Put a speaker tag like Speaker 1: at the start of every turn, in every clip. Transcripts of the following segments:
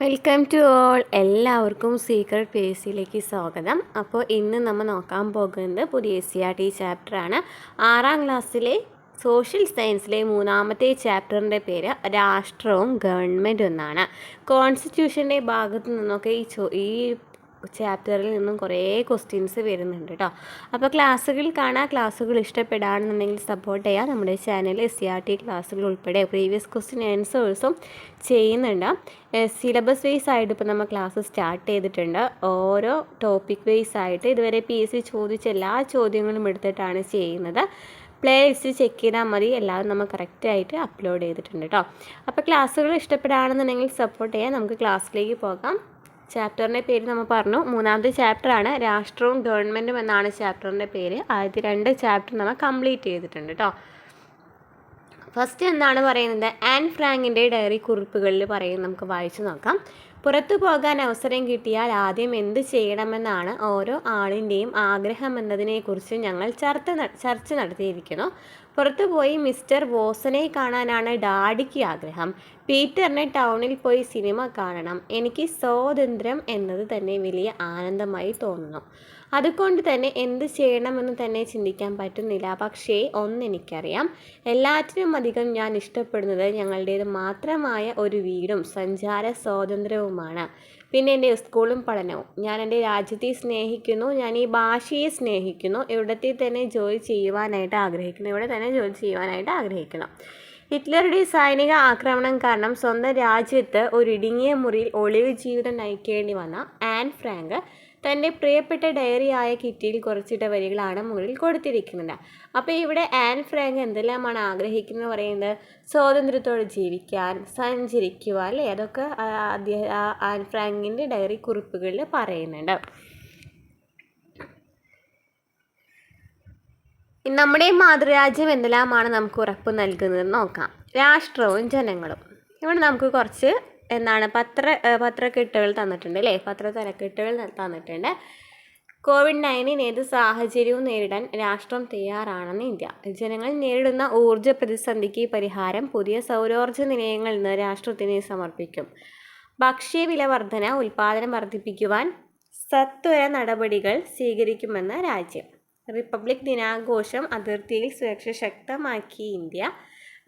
Speaker 1: welcome to all എല്ലാവർക്കും secret P S സിയിലേക്ക് സ്വാഗതം അപ്പോൾ ഇന്ന് നമ്മൾ നോക്കാൻ പോകുന്നത് പുതിയ എസ് സി ആർ ടി ചാപ്റ്ററാണ് ആറാം ക്ലാസ്സിലെ സോഷ്യൽ സയൻസിലെ മൂന്നാമത്തെ ചാപ്റ്ററിൻ്റെ പേര് രാഷ്ട്രവും ഗവൺമെൻറ്റും എന്നാണ് കോൺസ്റ്റിറ്റ്യൂഷൻ്റെ ഭാഗത്തു നിന്നൊക്കെ ഈ ചോ ഈ ചാപ്റ്ററിൽ നിന്നും കുറേ ക്വസ്റ്റ്യൻസ് വരുന്നുണ്ട് കേട്ടോ അപ്പോൾ ക്ലാസ്സുകൾ കാണാം ക്ലാസ്സുകൾ ഇഷ്ടപ്പെടുകയാണെന്നുണ്ടെങ്കിൽ സപ്പോർട്ട് ചെയ്യാം നമ്മുടെ channel S C R T ക്ലാസ്സുകൾ ഉൾപ്പെടെ പ്രീവിയസ് ക്വസ്റ്റ്യൻ ആൻസേഴ്സും ചെയ്യുന്നുണ്ട് സിലബസ് വൈസ് ആയിട്ട് ഇപ്പോൾ നമ്മൾ ക്ലാസ് സ്റ്റാർട്ട് ചെയ്തിട്ടുണ്ട് ഓരോ ടോപ്പിക് വൈസ് ആയിട്ട് ഇതുവരെ പി എസ് സി ചോദിച്ച എല്ലാ ചോദ്യങ്ങളും എടുത്തിട്ടാണ് ചെയ്യുന്നത് പ്ലേ ലിസ്റ്റ് ചെക്ക് ചെയ്താൽ മതി എല്ലാവരും നമ്മൾ കറക്റ്റായിട്ട് അപ്ലോഡ് ചെയ്തിട്ടുണ്ട് കേട്ടോ അപ്പോൾ ക്ലാസ്സുകൾ ഇഷ്ടപ്പെടുകയാണെന്നുണ്ടെങ്കിൽ സപ്പോർട്ട് ചെയ്യാൻ നമുക്ക് ക്ലാസ്സിലേക്ക് പോകാം ചാപ്റ്ററിൻ്റെ പേര് നമ്മൾ പറഞ്ഞു മൂന്നാമത്തെ ചാപ്റ്ററാണ് രാഷ്ട്രവും ഗവൺമെൻറ്റും എന്നാണ് ചാപ്റ്ററിൻ്റെ പേര് ആദ്യത്തെ രണ്ട് ചാപ്റ്റർ നമ്മൾ കംപ്ലീറ്റ് ചെയ്തിട്ടുണ്ട് കേട്ടോ ഫസ്റ്റ് എന്താണ് പറയുന്നത് ആൻ ഫ്രാങ്കിൻ്റെ ഡയറി കുറിപ്പുകളിൽ പറയുന്നത് നമുക്ക് വായിച്ചു നോക്കാം പുറത്തു പോകാൻ അവസരം കിട്ടിയാൽ ആദ്യം എന്ത് ചെയ്യണമെന്നാണ് ഓരോ ആളിൻ്റെയും ആഗ്രഹം എന്നതിനെക്കുറിച്ച് ഞങ്ങൾ ചർച്ച ചർച്ച നടത്തിയിരിക്കുന്നു പുറത്തുപോയി മിസ്റ്റർ ബോസനെ കാണാനാണ് ഡാഡിക്ക് ആഗ്രഹം പീറ്ററിനെ ടൗണിൽ പോയി സിനിമ കാണണം എനിക്ക് സ്വാതന്ത്ര്യം എന്നത് തന്നെ വലിയ ആനന്ദമായി തോന്നുന്നു അതുകൊണ്ട് തന്നെ എന്ത് ചെയ്യണമെന്ന് തന്നെ ചിന്തിക്കാൻ പറ്റുന്നില്ല പക്ഷേ ഒന്നെനിക്കറിയാം എല്ലാറ്റിനും അധികം ഞാൻ ഇഷ്ടപ്പെടുന്നത് ഞങ്ങളുടേത് മാത്രമായ ഒരു വീടും സഞ്ചാര സ്വാതന്ത്ര്യവുമാണ് പിന്നെ എൻ്റെ സ്കൂളും പഠനവും ഞാൻ എൻ്റെ രാജ്യത്തെ സ്നേഹിക്കുന്നു ഞാൻ ഈ ഭാഷയെ സ്നേഹിക്കുന്നു ഇവിടത്തെ തന്നെ ജോലി ചെയ്യുവാനായിട്ട് ആഗ്രഹിക്കുന്നു ഇവിടെ തന്നെ ജോലി ചെയ്യുവാനായിട്ട് ആഗ്രഹിക്കുന്നു ഹിറ്റ്ലറുടെ സൈനിക ആക്രമണം കാരണം സ്വന്തം രാജ്യത്ത് ഒരു ഇടുങ്ങിയ മുറിയിൽ ഒളിവ് ജീവിതം നയിക്കേണ്ടി വന്ന ആൻ ഫ്രാങ്ക് തൻ്റെ പ്രിയപ്പെട്ട ഡയറി ആയ കിറ്റിയിൽ കുറച്ചിട്ട വരികളാണ് മുകളിൽ കൊടുത്തിരിക്കുന്നത് അപ്പോൾ ഇവിടെ ആൻ ഫ്രാങ്ക് എന്തെല്ലാമാണ് ആഗ്രഹിക്കുന്നത് പറയുന്നത് സ്വാതന്ത്ര്യത്തോടെ ജീവിക്കാൻ സഞ്ചരിക്കുക അല്ലേ അതൊക്കെ അദ്ദേഹം ആൻ ഫ്രാങ്കിൻ്റെ ഡയറി കുറിപ്പുകളിൽ പറയുന്നുണ്ട് നമ്മുടെ മാതൃരാജ്യം എന്തെല്ലാമാണ് നമുക്ക് ഉറപ്പ് നൽകുന്നത് നോക്കാം രാഷ്ട്രവും ജനങ്ങളും ഇവിടെ നമുക്ക് കുറച്ച് എന്താണ് പത്ര പത്രക്കെട്ടുകൾ തന്നിട്ടുണ്ട് അല്ലേ പത്ര തലക്കെട്ടുകൾ തന്നിട്ടുണ്ട് കോവിഡ് നയൻറ്റീൻ ഏത് സാഹചര്യവും നേരിടാൻ രാഷ്ട്രം തയ്യാറാണെന്ന് ഇന്ത്യ ജനങ്ങൾ നേരിടുന്ന ഊർജ്ജ പ്രതിസന്ധിക്ക് പരിഹാരം പുതിയ സൗരോർജ്ജ നിലയങ്ങൾ ഇന്ന് രാഷ്ട്രത്തിന് സമർപ്പിക്കും വില വർധന ഉൽപാദനം വർദ്ധിപ്പിക്കുവാൻ സത്വര നടപടികൾ സ്വീകരിക്കുമെന്ന് രാജ്യം റിപ്പബ്ലിക് ദിനാഘോഷം അതിർത്തിയിൽ സുരക്ഷ ശക്തമാക്കി ഇന്ത്യ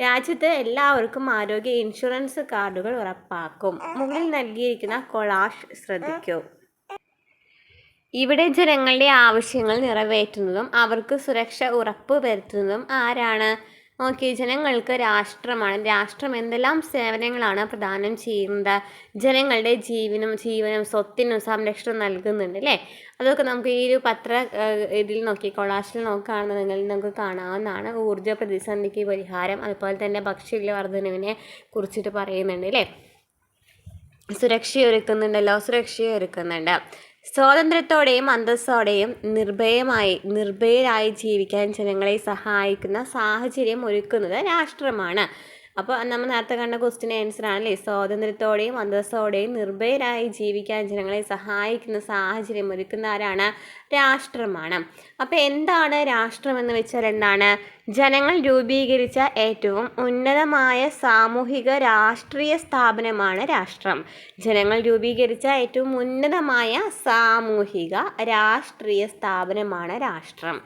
Speaker 1: രാജ്യത്ത് എല്ലാവർക്കും ആരോഗ്യ ഇൻഷുറൻസ് കാർഡുകൾ ഉറപ്പാക്കും മുകളിൽ നൽകിയിരിക്കുന്ന കൊളാഷ് ശ്രദ്ധിക്കൂ ഇവിടെ ജനങ്ങളുടെ ആവശ്യങ്ങൾ നിറവേറ്റുന്നതും അവർക്ക് സുരക്ഷ ഉറപ്പ് വരുത്തുന്നതും ആരാണ് ഓക്കെ ജനങ്ങൾക്ക് രാഷ്ട്രമാണ് രാഷ്ട്രം എന്തെല്ലാം സേവനങ്ങളാണ് പ്രദാനം ചെയ്യുന്നത് ജനങ്ങളുടെ ജീവനും ജീവനും സ്വത്തിനും സംരക്ഷണം നൽകുന്നുണ്ട് അല്ലേ അതൊക്കെ നമുക്ക് ഈ ഒരു പത്ര ഇതിൽ നോക്കി കൊളാഷിൽ നോക്കുകയാണെന്നുണ്ടെങ്കിൽ നമുക്ക് കാണാവുന്നതാണ് ഊർജ്ജ പ്രതിസന്ധിക്ക് പരിഹാരം അതുപോലെ തന്നെ ഭക്ഷ്യവില വർധനവിനെ കുറിച്ചിട്ട് പറയുന്നുണ്ട് അല്ലേ സുരക്ഷയൊരുക്കുന്നുണ്ടല്ലോ സുരക്ഷയൊരുക്കുന്നുണ്ട് സ്വാതന്ത്ര്യത്തോടെയും അന്തസ്സോടെയും നിർഭയമായി നിർഭയരായി ജീവിക്കാൻ ജനങ്ങളെ സഹായിക്കുന്ന സാഹചര്യം ഒരുക്കുന്നത് രാഷ്ട്രമാണ് അപ്പോൾ നമ്മൾ നേരത്തെ കണ്ട ക്വസ്റ്റിൻ ആൻസർ ആണല്ലേ സ്വാതന്ത്ര്യത്തോടെയും അന്തസ്സോടെയും നിർഭയരായി ജീവിക്കാൻ ജനങ്ങളെ സഹായിക്കുന്ന സാഹചര്യം ഒരുക്കുന്ന ആരാണ് രാഷ്ട്രമാണ് അപ്പോൾ എന്താണ് രാഷ്ട്രം എന്ന് വെച്ചാൽ എന്താണ് ജനങ്ങൾ രൂപീകരിച്ച ഏറ്റവും ഉന്നതമായ സാമൂഹിക രാഷ്ട്രീയ സ്ഥാപനമാണ് രാഷ്ട്രം ജനങ്ങൾ രൂപീകരിച്ച ഏറ്റവും ഉന്നതമായ സാമൂഹിക രാഷ്ട്രീയ സ്ഥാപനമാണ് രാഷ്ട്രം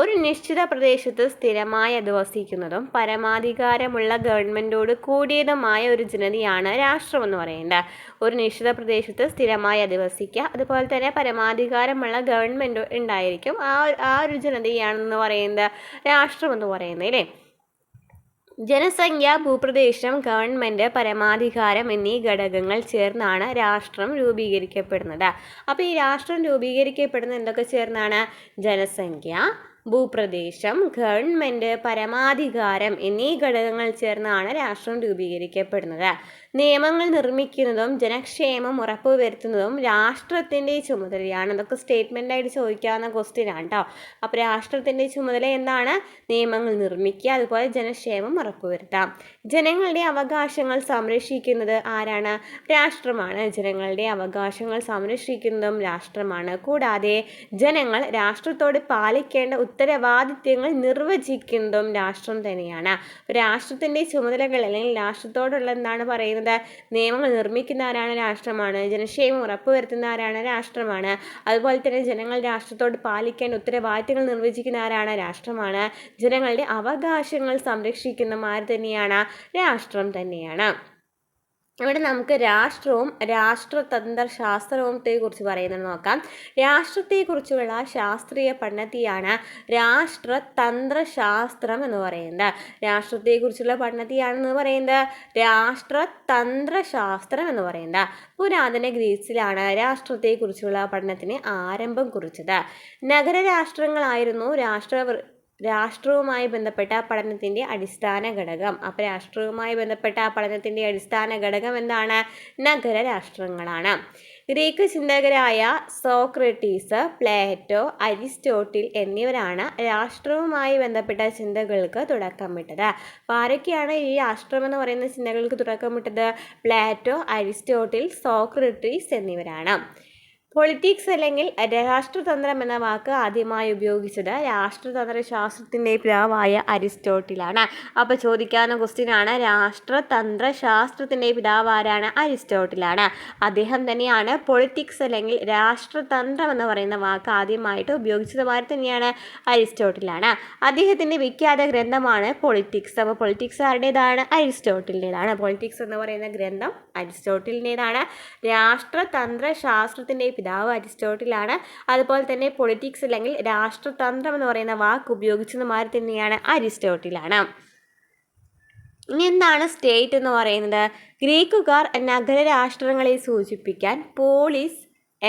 Speaker 1: ഒരു നിശ്ചിത പ്രദേശത്ത് സ്ഥിരമായി അധിവസിക്കുന്നതും പരമാധികാരമുള്ള ഗവൺമെൻറ്റോട് കൂടിയതുമായ ഒരു ജനതയാണ് രാഷ്ട്രമെന്ന് പറയേണ്ടത് ഒരു നിശ്ചിത പ്രദേശത്ത് സ്ഥിരമായി അധിവസിക്കുക അതുപോലെ തന്നെ പരമാധികാരമുള്ള ഗവൺമെൻറ് ഉണ്ടായിരിക്കും ആ ആ ഒരു ജനതയാണെന്ന് പറയുന്നത് രാഷ്ട്രമെന്ന് പറയുന്നത് അല്ലേ ജനസംഖ്യ ഭൂപ്രദേശം ഗവൺമെൻറ് പരമാധികാരം എന്നീ ഘടകങ്ങൾ ചേർന്നാണ് രാഷ്ട്രം രൂപീകരിക്കപ്പെടുന്നത് അപ്പോൾ ഈ രാഷ്ട്രം രൂപീകരിക്കപ്പെടുന്നത് എന്തൊക്കെ ചേർന്നാണ് ജനസംഖ്യ ഭൂപ്രദേശം ഗവൺമെൻറ് പരമാധികാരം എന്നീ ഘടകങ്ങൾ ചേർന്നാണ് രാഷ്ട്രം രൂപീകരിക്കപ്പെടുന്നത് നിയമങ്ങൾ നിർമ്മിക്കുന്നതും ജനക്ഷേമം ഉറപ്പുവരുത്തുന്നതും രാഷ്ട്രത്തിൻ്റെ ചുമതലയാണ് അതൊക്കെ ആയിട്ട് ചോദിക്കാവുന്ന ക്വസ്റ്റ്യൻ ആണ് കേട്ടോ അപ്പോൾ രാഷ്ട്രത്തിൻ്റെ ചുമതല എന്താണ് നിയമങ്ങൾ നിർമ്മിക്കുക അതുപോലെ ജനക്ഷേമം ഉറപ്പുവരുത്താം ജനങ്ങളുടെ അവകാശങ്ങൾ സംരക്ഷിക്കുന്നത് ആരാണ് രാഷ്ട്രമാണ് ജനങ്ങളുടെ അവകാശങ്ങൾ സംരക്ഷിക്കുന്നതും രാഷ്ട്രമാണ് കൂടാതെ ജനങ്ങൾ രാഷ്ട്രത്തോട് പാലിക്കേണ്ട ഉത്തരവാദിത്യങ്ങൾ നിർവചിക്കുന്നതും രാഷ്ട്രം തന്നെയാണ് രാഷ്ട്രത്തിൻ്റെ ചുമതലകൾ അല്ലെങ്കിൽ രാഷ്ട്രത്തോടുള്ള എന്താണ് പറയുന്നത് ചെയ്യുന്നത് നിയമങ്ങൾ നിർമ്മിക്കുന്ന ആരാണ് രാഷ്ട്രമാണ് ജനക്ഷേമം ഉറപ്പുവരുത്തുന്ന ആരാണ് രാഷ്ട്രമാണ് അതുപോലെ തന്നെ ജനങ്ങൾ രാഷ്ട്രത്തോട് പാലിക്കേണ്ട ഉത്തരവാദിത്തങ്ങൾ നിർവചിക്കുന്ന ആരാണ് രാഷ്ട്രമാണ് ജനങ്ങളുടെ അവകാശങ്ങൾ സംരക്ഷിക്കുന്നമാർ തന്നെയാണ് രാഷ്ട്രം തന്നെയാണ് ഇവിടെ നമുക്ക് രാഷ്ട്രവും രാഷ്ട്രതന്ത്ര കുറിച്ച് പറയുന്നത് നോക്കാം രാഷ്ട്രത്തെക്കുറിച്ചുള്ള ശാസ്ത്രീയ പഠനത്തെയാണ് രാഷ്ട്രതന്ത്രശാസ്ത്രം എന്ന് പറയുന്നത് രാഷ്ട്രത്തെക്കുറിച്ചുള്ള പഠനത്തെയാണെന്ന് പറയുന്നത് രാഷ്ട്രതന്ത്രശാസ്ത്രം എന്ന് പറയുന്നത് പുരാതന ഗ്രീസിലാണ് രാഷ്ട്രത്തെക്കുറിച്ചുള്ള പഠനത്തിന് ആരംഭം കുറിച്ചത് നഗരരാഷ്ട്രങ്ങളായിരുന്നു രാഷ്ട്ര രാഷ്ട്രവുമായി ബന്ധപ്പെട്ട പഠനത്തിൻ്റെ അടിസ്ഥാന ഘടകം അപ്പോൾ രാഷ്ട്രവുമായി ബന്ധപ്പെട്ട പഠനത്തിൻ്റെ അടിസ്ഥാന ഘടകം എന്താണ് നഗര രാഷ്ട്രങ്ങളാണ് ഗ്രീക്ക് ചിന്തകരായ സോക്രട്ടീസ് പ്ലേറ്റോ അരിസ്റ്റോട്ടിൽ എന്നിവരാണ് രാഷ്ട്രവുമായി ബന്ധപ്പെട്ട ചിന്തകൾക്ക് തുടക്കമിട്ടത് അപ്പോൾ ആരൊക്കെയാണ് ഈ രാഷ്ട്രം എന്ന് പറയുന്ന ചിന്തകൾക്ക് തുടക്കമിട്ടത് പ്ലേറ്റോ അരിസ്റ്റോട്ടിൽ സോക്രട്ടീസ് എന്നിവരാണ് പൊളിറ്റിക്സ് അല്ലെങ്കിൽ രാഷ്ട്രതന്ത്രം എന്ന വാക്ക് ആദ്യമായി ഉപയോഗിച്ചത് രാഷ്ട്രതന്ത്ര ശാസ്ത്രത്തിൻ്റെ പിതാവായ അരിസ്റ്റോട്ടിലാണ് അപ്പോൾ ചോദിക്കാവുന്ന ക്വസ്റ്റ്യനാണ് രാഷ്ട്രതന്ത്ര ശാസ്ത്രത്തിൻ്റെ പിതാവ് ആരാണ് അരിസ്റ്റോട്ടിലാണ് അദ്ദേഹം തന്നെയാണ് പൊളിറ്റിക്സ് അല്ലെങ്കിൽ രാഷ്ട്രതന്ത്രം എന്ന് പറയുന്ന വാക്ക് ആദ്യമായിട്ട് ഉപയോഗിച്ചതുമായി തന്നെയാണ് അരിസ്റ്റോട്ടിലാണ് അദ്ദേഹത്തിൻ്റെ വിഖ്യാത ഗ്രന്ഥമാണ് പൊളിറ്റിക്സ് അപ്പോൾ പൊളിറ്റിക്സ് ആരുടേതാണ് അരിസ്റ്റോട്ടിലിൻ്റെതാണ് പൊളിറ്റിക്സ് എന്ന് പറയുന്ന ഗ്രന്ഥം അരിസ്റ്റോട്ടിലിൻ്റെതാണ് രാഷ്ട്രതന്ത്ര ശാസ്ത്രത്തിൻ്റെ പിതാവ് അരിസ്റ്റോട്ടിലാണ് അതുപോലെ തന്നെ പൊളിറ്റിക്സ് അല്ലെങ്കിൽ രാഷ്ട്രതന്ത്രം എന്ന് പറയുന്ന വാക്ക് ഉപയോഗിച്ചെന്ന് മാറി തന്നെയാണ് അരിസ്റ്റോട്ടിലാണ് ഇനി എന്താണ് സ്റ്റേറ്റ് എന്ന് പറയുന്നത് ഗ്രീക്കുകാർ നഗര രാഷ്ട്രങ്ങളെ സൂചിപ്പിക്കാൻ പോളിസ്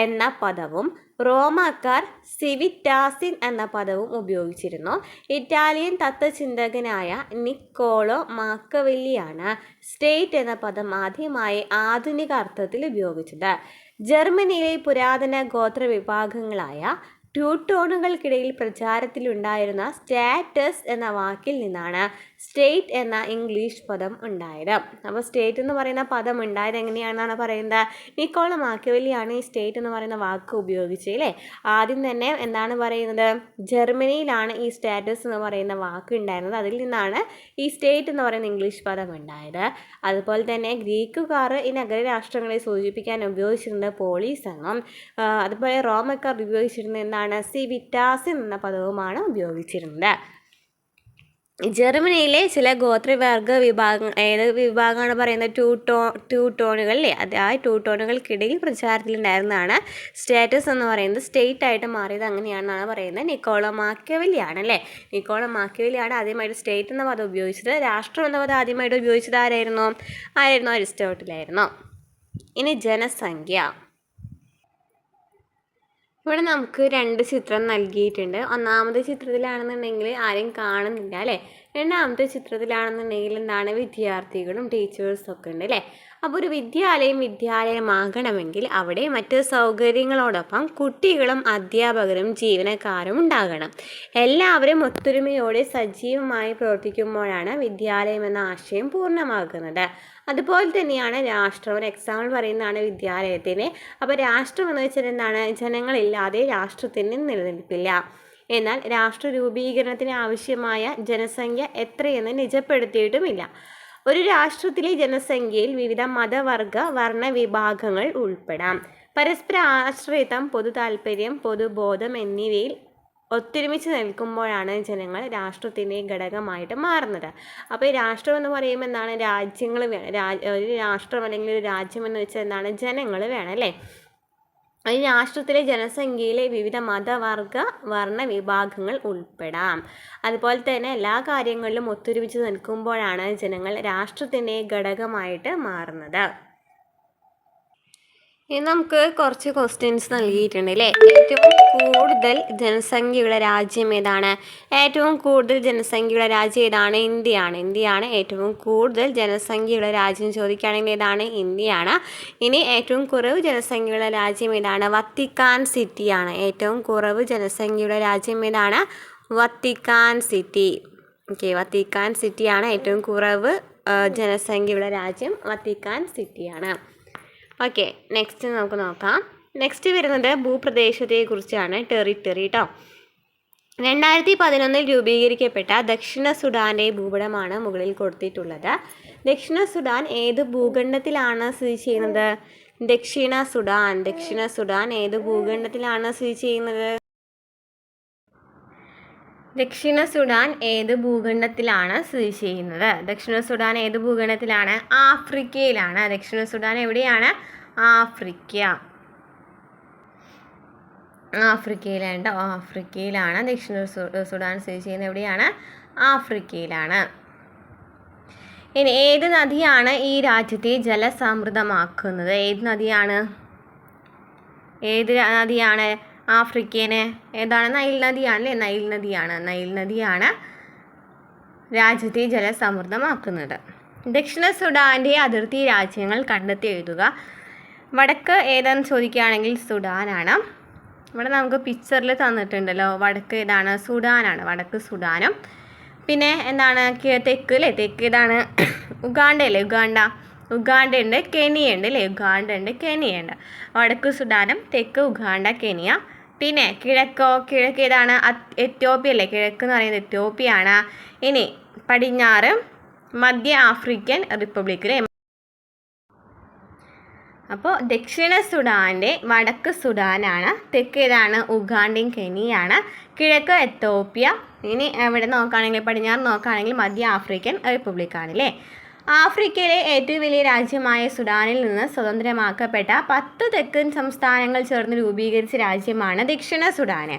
Speaker 1: എന്ന പദവും റോമാക്കാർ സിവിറ്റാസിൻ എന്ന പദവും ഉപയോഗിച്ചിരുന്നു ഇറ്റാലിയൻ തത്വചിന്തകനായ നിക്കോളോ മാക്കവെല്ലിയാണ് സ്റ്റേറ്റ് എന്ന പദം ആദ്യമായി ആധുനിക അർത്ഥത്തിൽ ഉപയോഗിച്ചത് ജർമ്മനിയിലെ പുരാതന ഗോത്രവിഭാഗങ്ങളായ ട്യൂട്ടോണുകൾക്കിടയിൽ പ്രചാരത്തിലുണ്ടായിരുന്ന സ്റ്റാറ്റസ് എന്ന വാക്കിൽ നിന്നാണ് സ്റ്റേറ്റ് എന്ന ഇംഗ്ലീഷ് പദം ഉണ്ടായത് അപ്പോൾ സ്റ്റേറ്റ് എന്ന് പറയുന്ന പദം ഉണ്ടായത് എങ്ങനെയാണെന്നാണ് പറയുന്നത് നിക്കോള മാക്കിവെല്ലിയാണ് ഈ സ്റ്റേറ്റ് എന്ന് പറയുന്ന വാക്ക് ഉപയോഗിച്ചത് അല്ലേ ആദ്യം തന്നെ എന്താണ് പറയുന്നത് ജർമ്മനിയിലാണ് ഈ സ്റ്റാറ്റസ് എന്ന് പറയുന്ന വാക്ക് ഉണ്ടായിരുന്നത് അതിൽ നിന്നാണ് ഈ സ്റ്റേറ്റ് എന്ന് പറയുന്ന ഇംഗ്ലീഷ് പദം ഉണ്ടായത് അതുപോലെ തന്നെ ഗ്രീക്കുകാർ ഈ നഗര രാഷ്ട്രങ്ങളെ സൂചിപ്പിക്കാൻ ഉപയോഗിച്ചിരുന്നത് പോളീസ് എന്നും അതുപോലെ റോമക്കാർ ഉപയോഗിച്ചിരുന്നത് എന്താണ് സിവിറ്റാസ് എന്ന പദവുമാണ് ഉപയോഗിച്ചിരുന്നത് ജർമ്മനിയിലെ ചില ഗോത്രവർഗ വിഭാഗം ഏത് വിഭാഗമാണ് പറയുന്നത് ട്യൂട്ടോ ട്യൂട്ടോണുകൾ അല്ലേ അത് ആ ട്യൂട്ടോണുകൾക്കിടയിൽ പ്രചാരത്തിലുണ്ടായിരുന്നതാണ് സ്റ്റേറ്റസ് എന്ന് പറയുന്നത് സ്റ്റേറ്റ് ആയിട്ട് മാറിയത് അങ്ങനെയാണെന്നാണ് പറയുന്നത് നിക്കോളോ മാക്കിയവലിയാണ് അല്ലേ നിക്കോളോ മാക്കിയവലിയാണ് ആദ്യമായിട്ട് സ്റ്റേറ്റ് എന്ന പദം ഉപയോഗിച്ചത് രാഷ്ട്രം എന്ന പദം ആദ്യമായിട്ട് ഉപയോഗിച്ചത് ആരായിരുന്നു ആരായിരുന്നു അരിസ്റ്റോട്ടിലായിരുന്നു ഇനി ജനസംഖ്യ ഇവിടെ നമുക്ക് രണ്ട് ചിത്രം നൽകിയിട്ടുണ്ട് ഒന്നാമത്തെ ചിത്രത്തിലാണെന്നുണ്ടെങ്കിൽ ആരും കാണുന്നില്ല അല്ലേ രണ്ടാമത്തെ ചിത്രത്തിലാണെന്നുണ്ടെങ്കിൽ എന്താണ് വിദ്യാർത്ഥികളും ടീച്ചേഴ്സും ഒക്കെ ഉണ്ട് അല്ലേ അപ്പോൾ ഒരു വിദ്യാലയം വിദ്യാലയമാകണമെങ്കിൽ അവിടെ മറ്റ് സൗകര്യങ്ങളോടൊപ്പം കുട്ടികളും അധ്യാപകരും ജീവനക്കാരും ഉണ്ടാകണം എല്ലാവരും ഒത്തൊരുമയോടെ സജീവമായി പ്രവർത്തിക്കുമ്പോഴാണ് വിദ്യാലയം എന്ന ആശയം പൂർണ്ണമാകുന്നത് അതുപോലെ തന്നെയാണ് രാഷ്ട്രം ഒരു എക്സാമ്പിൾ പറയുന്നതാണ് വിദ്യാലയത്തിന് അപ്പോൾ രാഷ്ട്രം എന്ന് വെച്ചാൽ എന്താണ് ജനങ്ങളില്ലാതെ രാഷ്ട്രത്തിന് നിലനിൽപ്പില്ല എന്നാൽ രാഷ്ട്ര രൂപീകരണത്തിന് ആവശ്യമായ ജനസംഖ്യ എത്രയെന്ന് നിജപ്പെടുത്തിയിട്ടുമില്ല ഒരു രാഷ്ട്രത്തിലെ ജനസംഖ്യയിൽ വിവിധ മതവർഗ വർണ്ണ വിഭാഗങ്ങൾ ഉൾപ്പെടാം പരസ്പര ആശ്രയത്വം പൊതു താല്പര്യം പൊതുബോധം എന്നിവയിൽ ഒത്തൊരുമിച്ച് നിൽക്കുമ്പോഴാണ് ജനങ്ങൾ രാഷ്ട്രത്തിൻ്റെ ഘടകമായിട്ട് മാറുന്നത് അപ്പോൾ രാഷ്ട്രം എന്ന് പറയുമ്പോൾ എന്താണ് രാജ്യങ്ങൾ വേണം ഒരു രാഷ്ട്രം അല്ലെങ്കിൽ ഒരു രാജ്യം എന്ന് വെച്ചാൽ എന്താണ് ജനങ്ങൾ വേണം അല്ലേ ഈ രാഷ്ട്രത്തിലെ ജനസംഖ്യയിലെ വിവിധ മതവർഗ വർണ്ണ വിഭാഗങ്ങൾ ഉൾപ്പെടാം അതുപോലെ തന്നെ എല്ലാ കാര്യങ്ങളിലും ഒത്തൊരുമിച്ച് നിൽക്കുമ്പോഴാണ് ജനങ്ങൾ രാഷ്ട്രത്തിൻ്റെ ഘടകമായിട്ട് മാറുന്നത് ഇനി നമുക്ക് കുറച്ച് ക്വസ്റ്റ്യൻസ് നൽകിയിട്ടുണ്ട് അല്ലേ ഏറ്റവും കൂടുതൽ ജനസംഖ്യയുള്ള രാജ്യം ഏതാണ് ഏറ്റവും കൂടുതൽ ജനസംഖ്യയുള്ള രാജ്യം ഏതാണ് ഇന്ത്യയാണ് ഇന്ത്യയാണ് ഏറ്റവും കൂടുതൽ ജനസംഖ്യയുള്ള രാജ്യം ചോദിക്കുകയാണെങ്കിൽ ഏതാണ് ഇന്ത്യയാണ് ഇനി ഏറ്റവും കുറവ് ജനസംഖ്യയുള്ള രാജ്യം ഏതാണ് വത്തിക്കാൻ സിറ്റിയാണ് ഏറ്റവും കുറവ് ജനസംഖ്യയുള്ള രാജ്യം ഏതാണ് വത്തിക്കാൻ സിറ്റി ഓക്കെ വത്തിക്കാൻ സിറ്റിയാണ് ഏറ്റവും കുറവ് ജനസംഖ്യയുള്ള രാജ്യം വത്തിക്കാൻ സിറ്റിയാണ് ഓക്കെ നെക്സ്റ്റ് നമുക്ക് നോക്കാം നെക്സ്റ്റ് വരുന്നത് ഭൂപ്രദേശത്തെക്കുറിച്ചാണ് ടെറിട്ടറി കേട്ടോ രണ്ടായിരത്തി പതിനൊന്നിൽ രൂപീകരിക്കപ്പെട്ട ദക്ഷിണ സുഡാൻ്റെ ഭൂപടമാണ് മുകളിൽ കൊടുത്തിട്ടുള്ളത് ദക്ഷിണ സുഡാൻ ഏത് ഭൂഖണ്ഡത്തിലാണ് സ്ഥിതി ചെയ്യുന്നത് ദക്ഷിണ സുഡാൻ ദക്ഷിണ സുഡാൻ ഏത് ഭൂഖണ്ഡത്തിലാണ് സ്ഥിതി ചെയ്യുന്നത് ദക്ഷിണ സുഡാൻ ഏത് ഭൂഖണ്ഡത്തിലാണ് സ്ഥിതി ചെയ്യുന്നത് ദക്ഷിണ സുഡാൻ ഏത് ഭൂഖണ്ഡത്തിലാണ് ആഫ്രിക്കയിലാണ് ദക്ഷിണ സുഡാൻ എവിടെയാണ് ആഫ്രിക്ക ആഫ്രിക്കയിലുണ്ട് ആഫ്രിക്കയിലാണ് ദക്ഷിണ സുഡാൻ സ്ഥിതി ചെയ്യുന്നത് എവിടെയാണ് ആഫ്രിക്കയിലാണ് ഇനി ഏത് നദിയാണ് ഈ രാജ്യത്തെ ജലസമൃദ്ധമാക്കുന്നത് ഏത് നദിയാണ് ഏത് നദിയാണ് ആഫ്രിക്കയിലെ ഏതാണ് നൈൽ നദിയാണ് അല്ലേ നൈൽ നദിയാണ് നൈൽ നദിയാണ് രാജ്യത്തെ ജലസമൃദ്ധമാക്കുന്നത് ദക്ഷിണ സുഡാൻ്റെ അതിർത്തി രാജ്യങ്ങൾ കണ്ടെത്തി എഴുതുക വടക്ക് ഏതാന്ന് ചോദിക്കുകയാണെങ്കിൽ സുഡാനാണ് ഇവിടെ നമുക്ക് പിക്ചറിൽ തന്നിട്ടുണ്ടല്ലോ വടക്ക് ഏതാണ് സുഡാനാണ് വടക്ക് സുഡാനും പിന്നെ എന്താണ് തെക്ക് അല്ലേ തെക്ക് ഏതാണ് ഉഗാണ്ട അല്ലേ ഉഗാണ്ട ഉഗാണ്ട ഉണ്ട് കെനിയ ഉണ്ട് അല്ലേ ഉഗാണ്ട ഉണ്ട് കെനിയ ഉണ്ട് വടക്ക് സുഡാനും തെക്ക് ഉഗാണ്ട കെനിയ പിന്നെ കിഴക്കോ കിഴക്ക് ഏതാണ് എത്യോപ്യ അല്ലേ കിഴക്ക് എന്ന് പറയുന്നത് എത്യോപ്യയാണ് ഇനി പടിഞ്ഞാറ് മധ്യ ആഫ്രിക്കൻ റിപ്പബ്ലിക് അല്ലേ അപ്പോൾ ദക്ഷിണ സുഡാൻ്റെ വടക്ക് സുഡാനാണ് തെക്ക് ഏതാണ് ഉഗാണ്ടയും കെനിയാണ് കിഴക്ക് എത്തോപ്യ ഇനി എവിടെ നോക്കുകയാണെങ്കിൽ പടിഞ്ഞാറ് നോക്കുകയാണെങ്കിൽ മധ്യ ആഫ്രിക്കൻ റിപ്പബ്ലിക്കാണ് അല്ലേ ആഫ്രിക്കയിലെ ഏറ്റവും വലിയ രാജ്യമായ സുഡാനിൽ നിന്ന് സ്വതന്ത്രമാക്കപ്പെട്ട പത്ത് തെക്കൻ സംസ്ഥാനങ്ങൾ ചേർന്ന് രൂപീകരിച്ച രാജ്യമാണ് ദക്ഷിണ സുഡാന്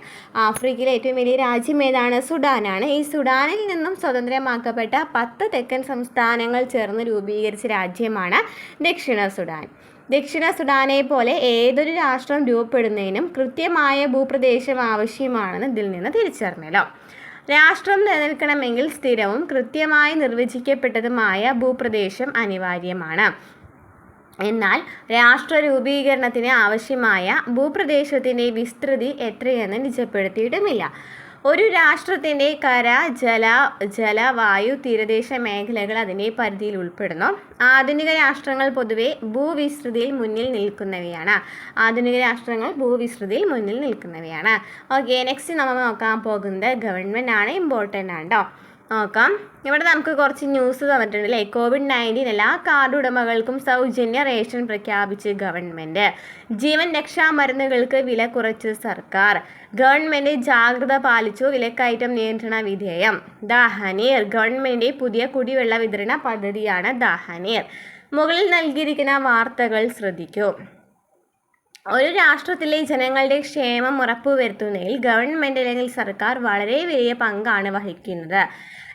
Speaker 1: ആഫ്രിക്കയിലെ ഏറ്റവും വലിയ രാജ്യം ഏതാണ് സുഡാനാണ് ഈ സുഡാനിൽ നിന്നും സ്വതന്ത്രമാക്കപ്പെട്ട പത്ത് തെക്കൻ സംസ്ഥാനങ്ങൾ ചേർന്ന് രൂപീകരിച്ച രാജ്യമാണ് ദക്ഷിണ സുഡാൻ ദക്ഷിണ സുഡാനെ പോലെ ഏതൊരു രാഷ്ട്രം രൂപപ്പെടുന്നതിനും കൃത്യമായ ഭൂപ്രദേശം ആവശ്യമാണെന്ന് ഇതിൽ നിന്ന് തിരിച്ചറിഞ്ഞല്ലോ രാഷ്ട്രം നിലനിൽക്കണമെങ്കിൽ സ്ഥിരവും കൃത്യമായി നിർവചിക്കപ്പെട്ടതുമായ ഭൂപ്രദേശം അനിവാര്യമാണ് എന്നാൽ രാഷ്ട്ര രൂപീകരണത്തിന് ആവശ്യമായ ഭൂപ്രദേശത്തിൻ്റെ വിസ്തൃതി എത്രയെന്ന് നിജപ്പെടുത്തിയിട്ടുമില്ല ഒരു രാഷ്ട്രത്തിൻ്റെ കര ജല ജലവായു തീരദേശ മേഖലകൾ അതിൻ്റെ പരിധിയിൽ ഉൾപ്പെടുന്നു ആധുനിക രാഷ്ട്രങ്ങൾ പൊതുവെ ഭൂവിസ്തൃതിയിൽ മുന്നിൽ നിൽക്കുന്നവയാണ് ആധുനിക രാഷ്ട്രങ്ങൾ ഭൂവിസ്തൃതിയിൽ മുന്നിൽ നിൽക്കുന്നവയാണ് ഓക്കെ നെക്സ്റ്റ് നമ്മൾ നോക്കാൻ പോകുന്നത് ഗവൺമെൻറ് ആണ് ഇമ്പോർട്ടൻ്റ് ആണ് കേട്ടോ നോക്കാം ഇവിടെ നമുക്ക് കുറച്ച് ന്യൂസ് തന്നിട്ടുണ്ട് അല്ലേ കോവിഡ് നയൻറ്റീൻ എല്ലാ കാർഡ് ഉടമകൾക്കും സൗജന്യ റേഷൻ പ്രഖ്യാപിച്ച് ഗവൺമെൻറ് ജീവൻ രക്ഷാ മരുന്നുകൾക്ക് വില കുറച്ച് സർക്കാർ ഗവൺമെൻറ് ജാഗ്രത പാലിച്ചു വിലക്കയറ്റം നിയന്ത്രണ വിധേയം ദാഹനീർ ഗവൺമെൻറ് പുതിയ കുടിവെള്ള വിതരണ പദ്ധതിയാണ് ദാഹനീർ മുകളിൽ നൽകിയിരിക്കുന്ന വാർത്തകൾ ശ്രദ്ധിക്കൂ ഒരു രാഷ്ട്രത്തിലെ ജനങ്ങളുടെ ക്ഷേമം ഉറപ്പുവരുത്തുന്നതിൽ ഗവൺമെൻറ് അല്ലെങ്കിൽ സർക്കാർ വളരെ വലിയ പങ്കാണ് വഹിക്കുന്നത്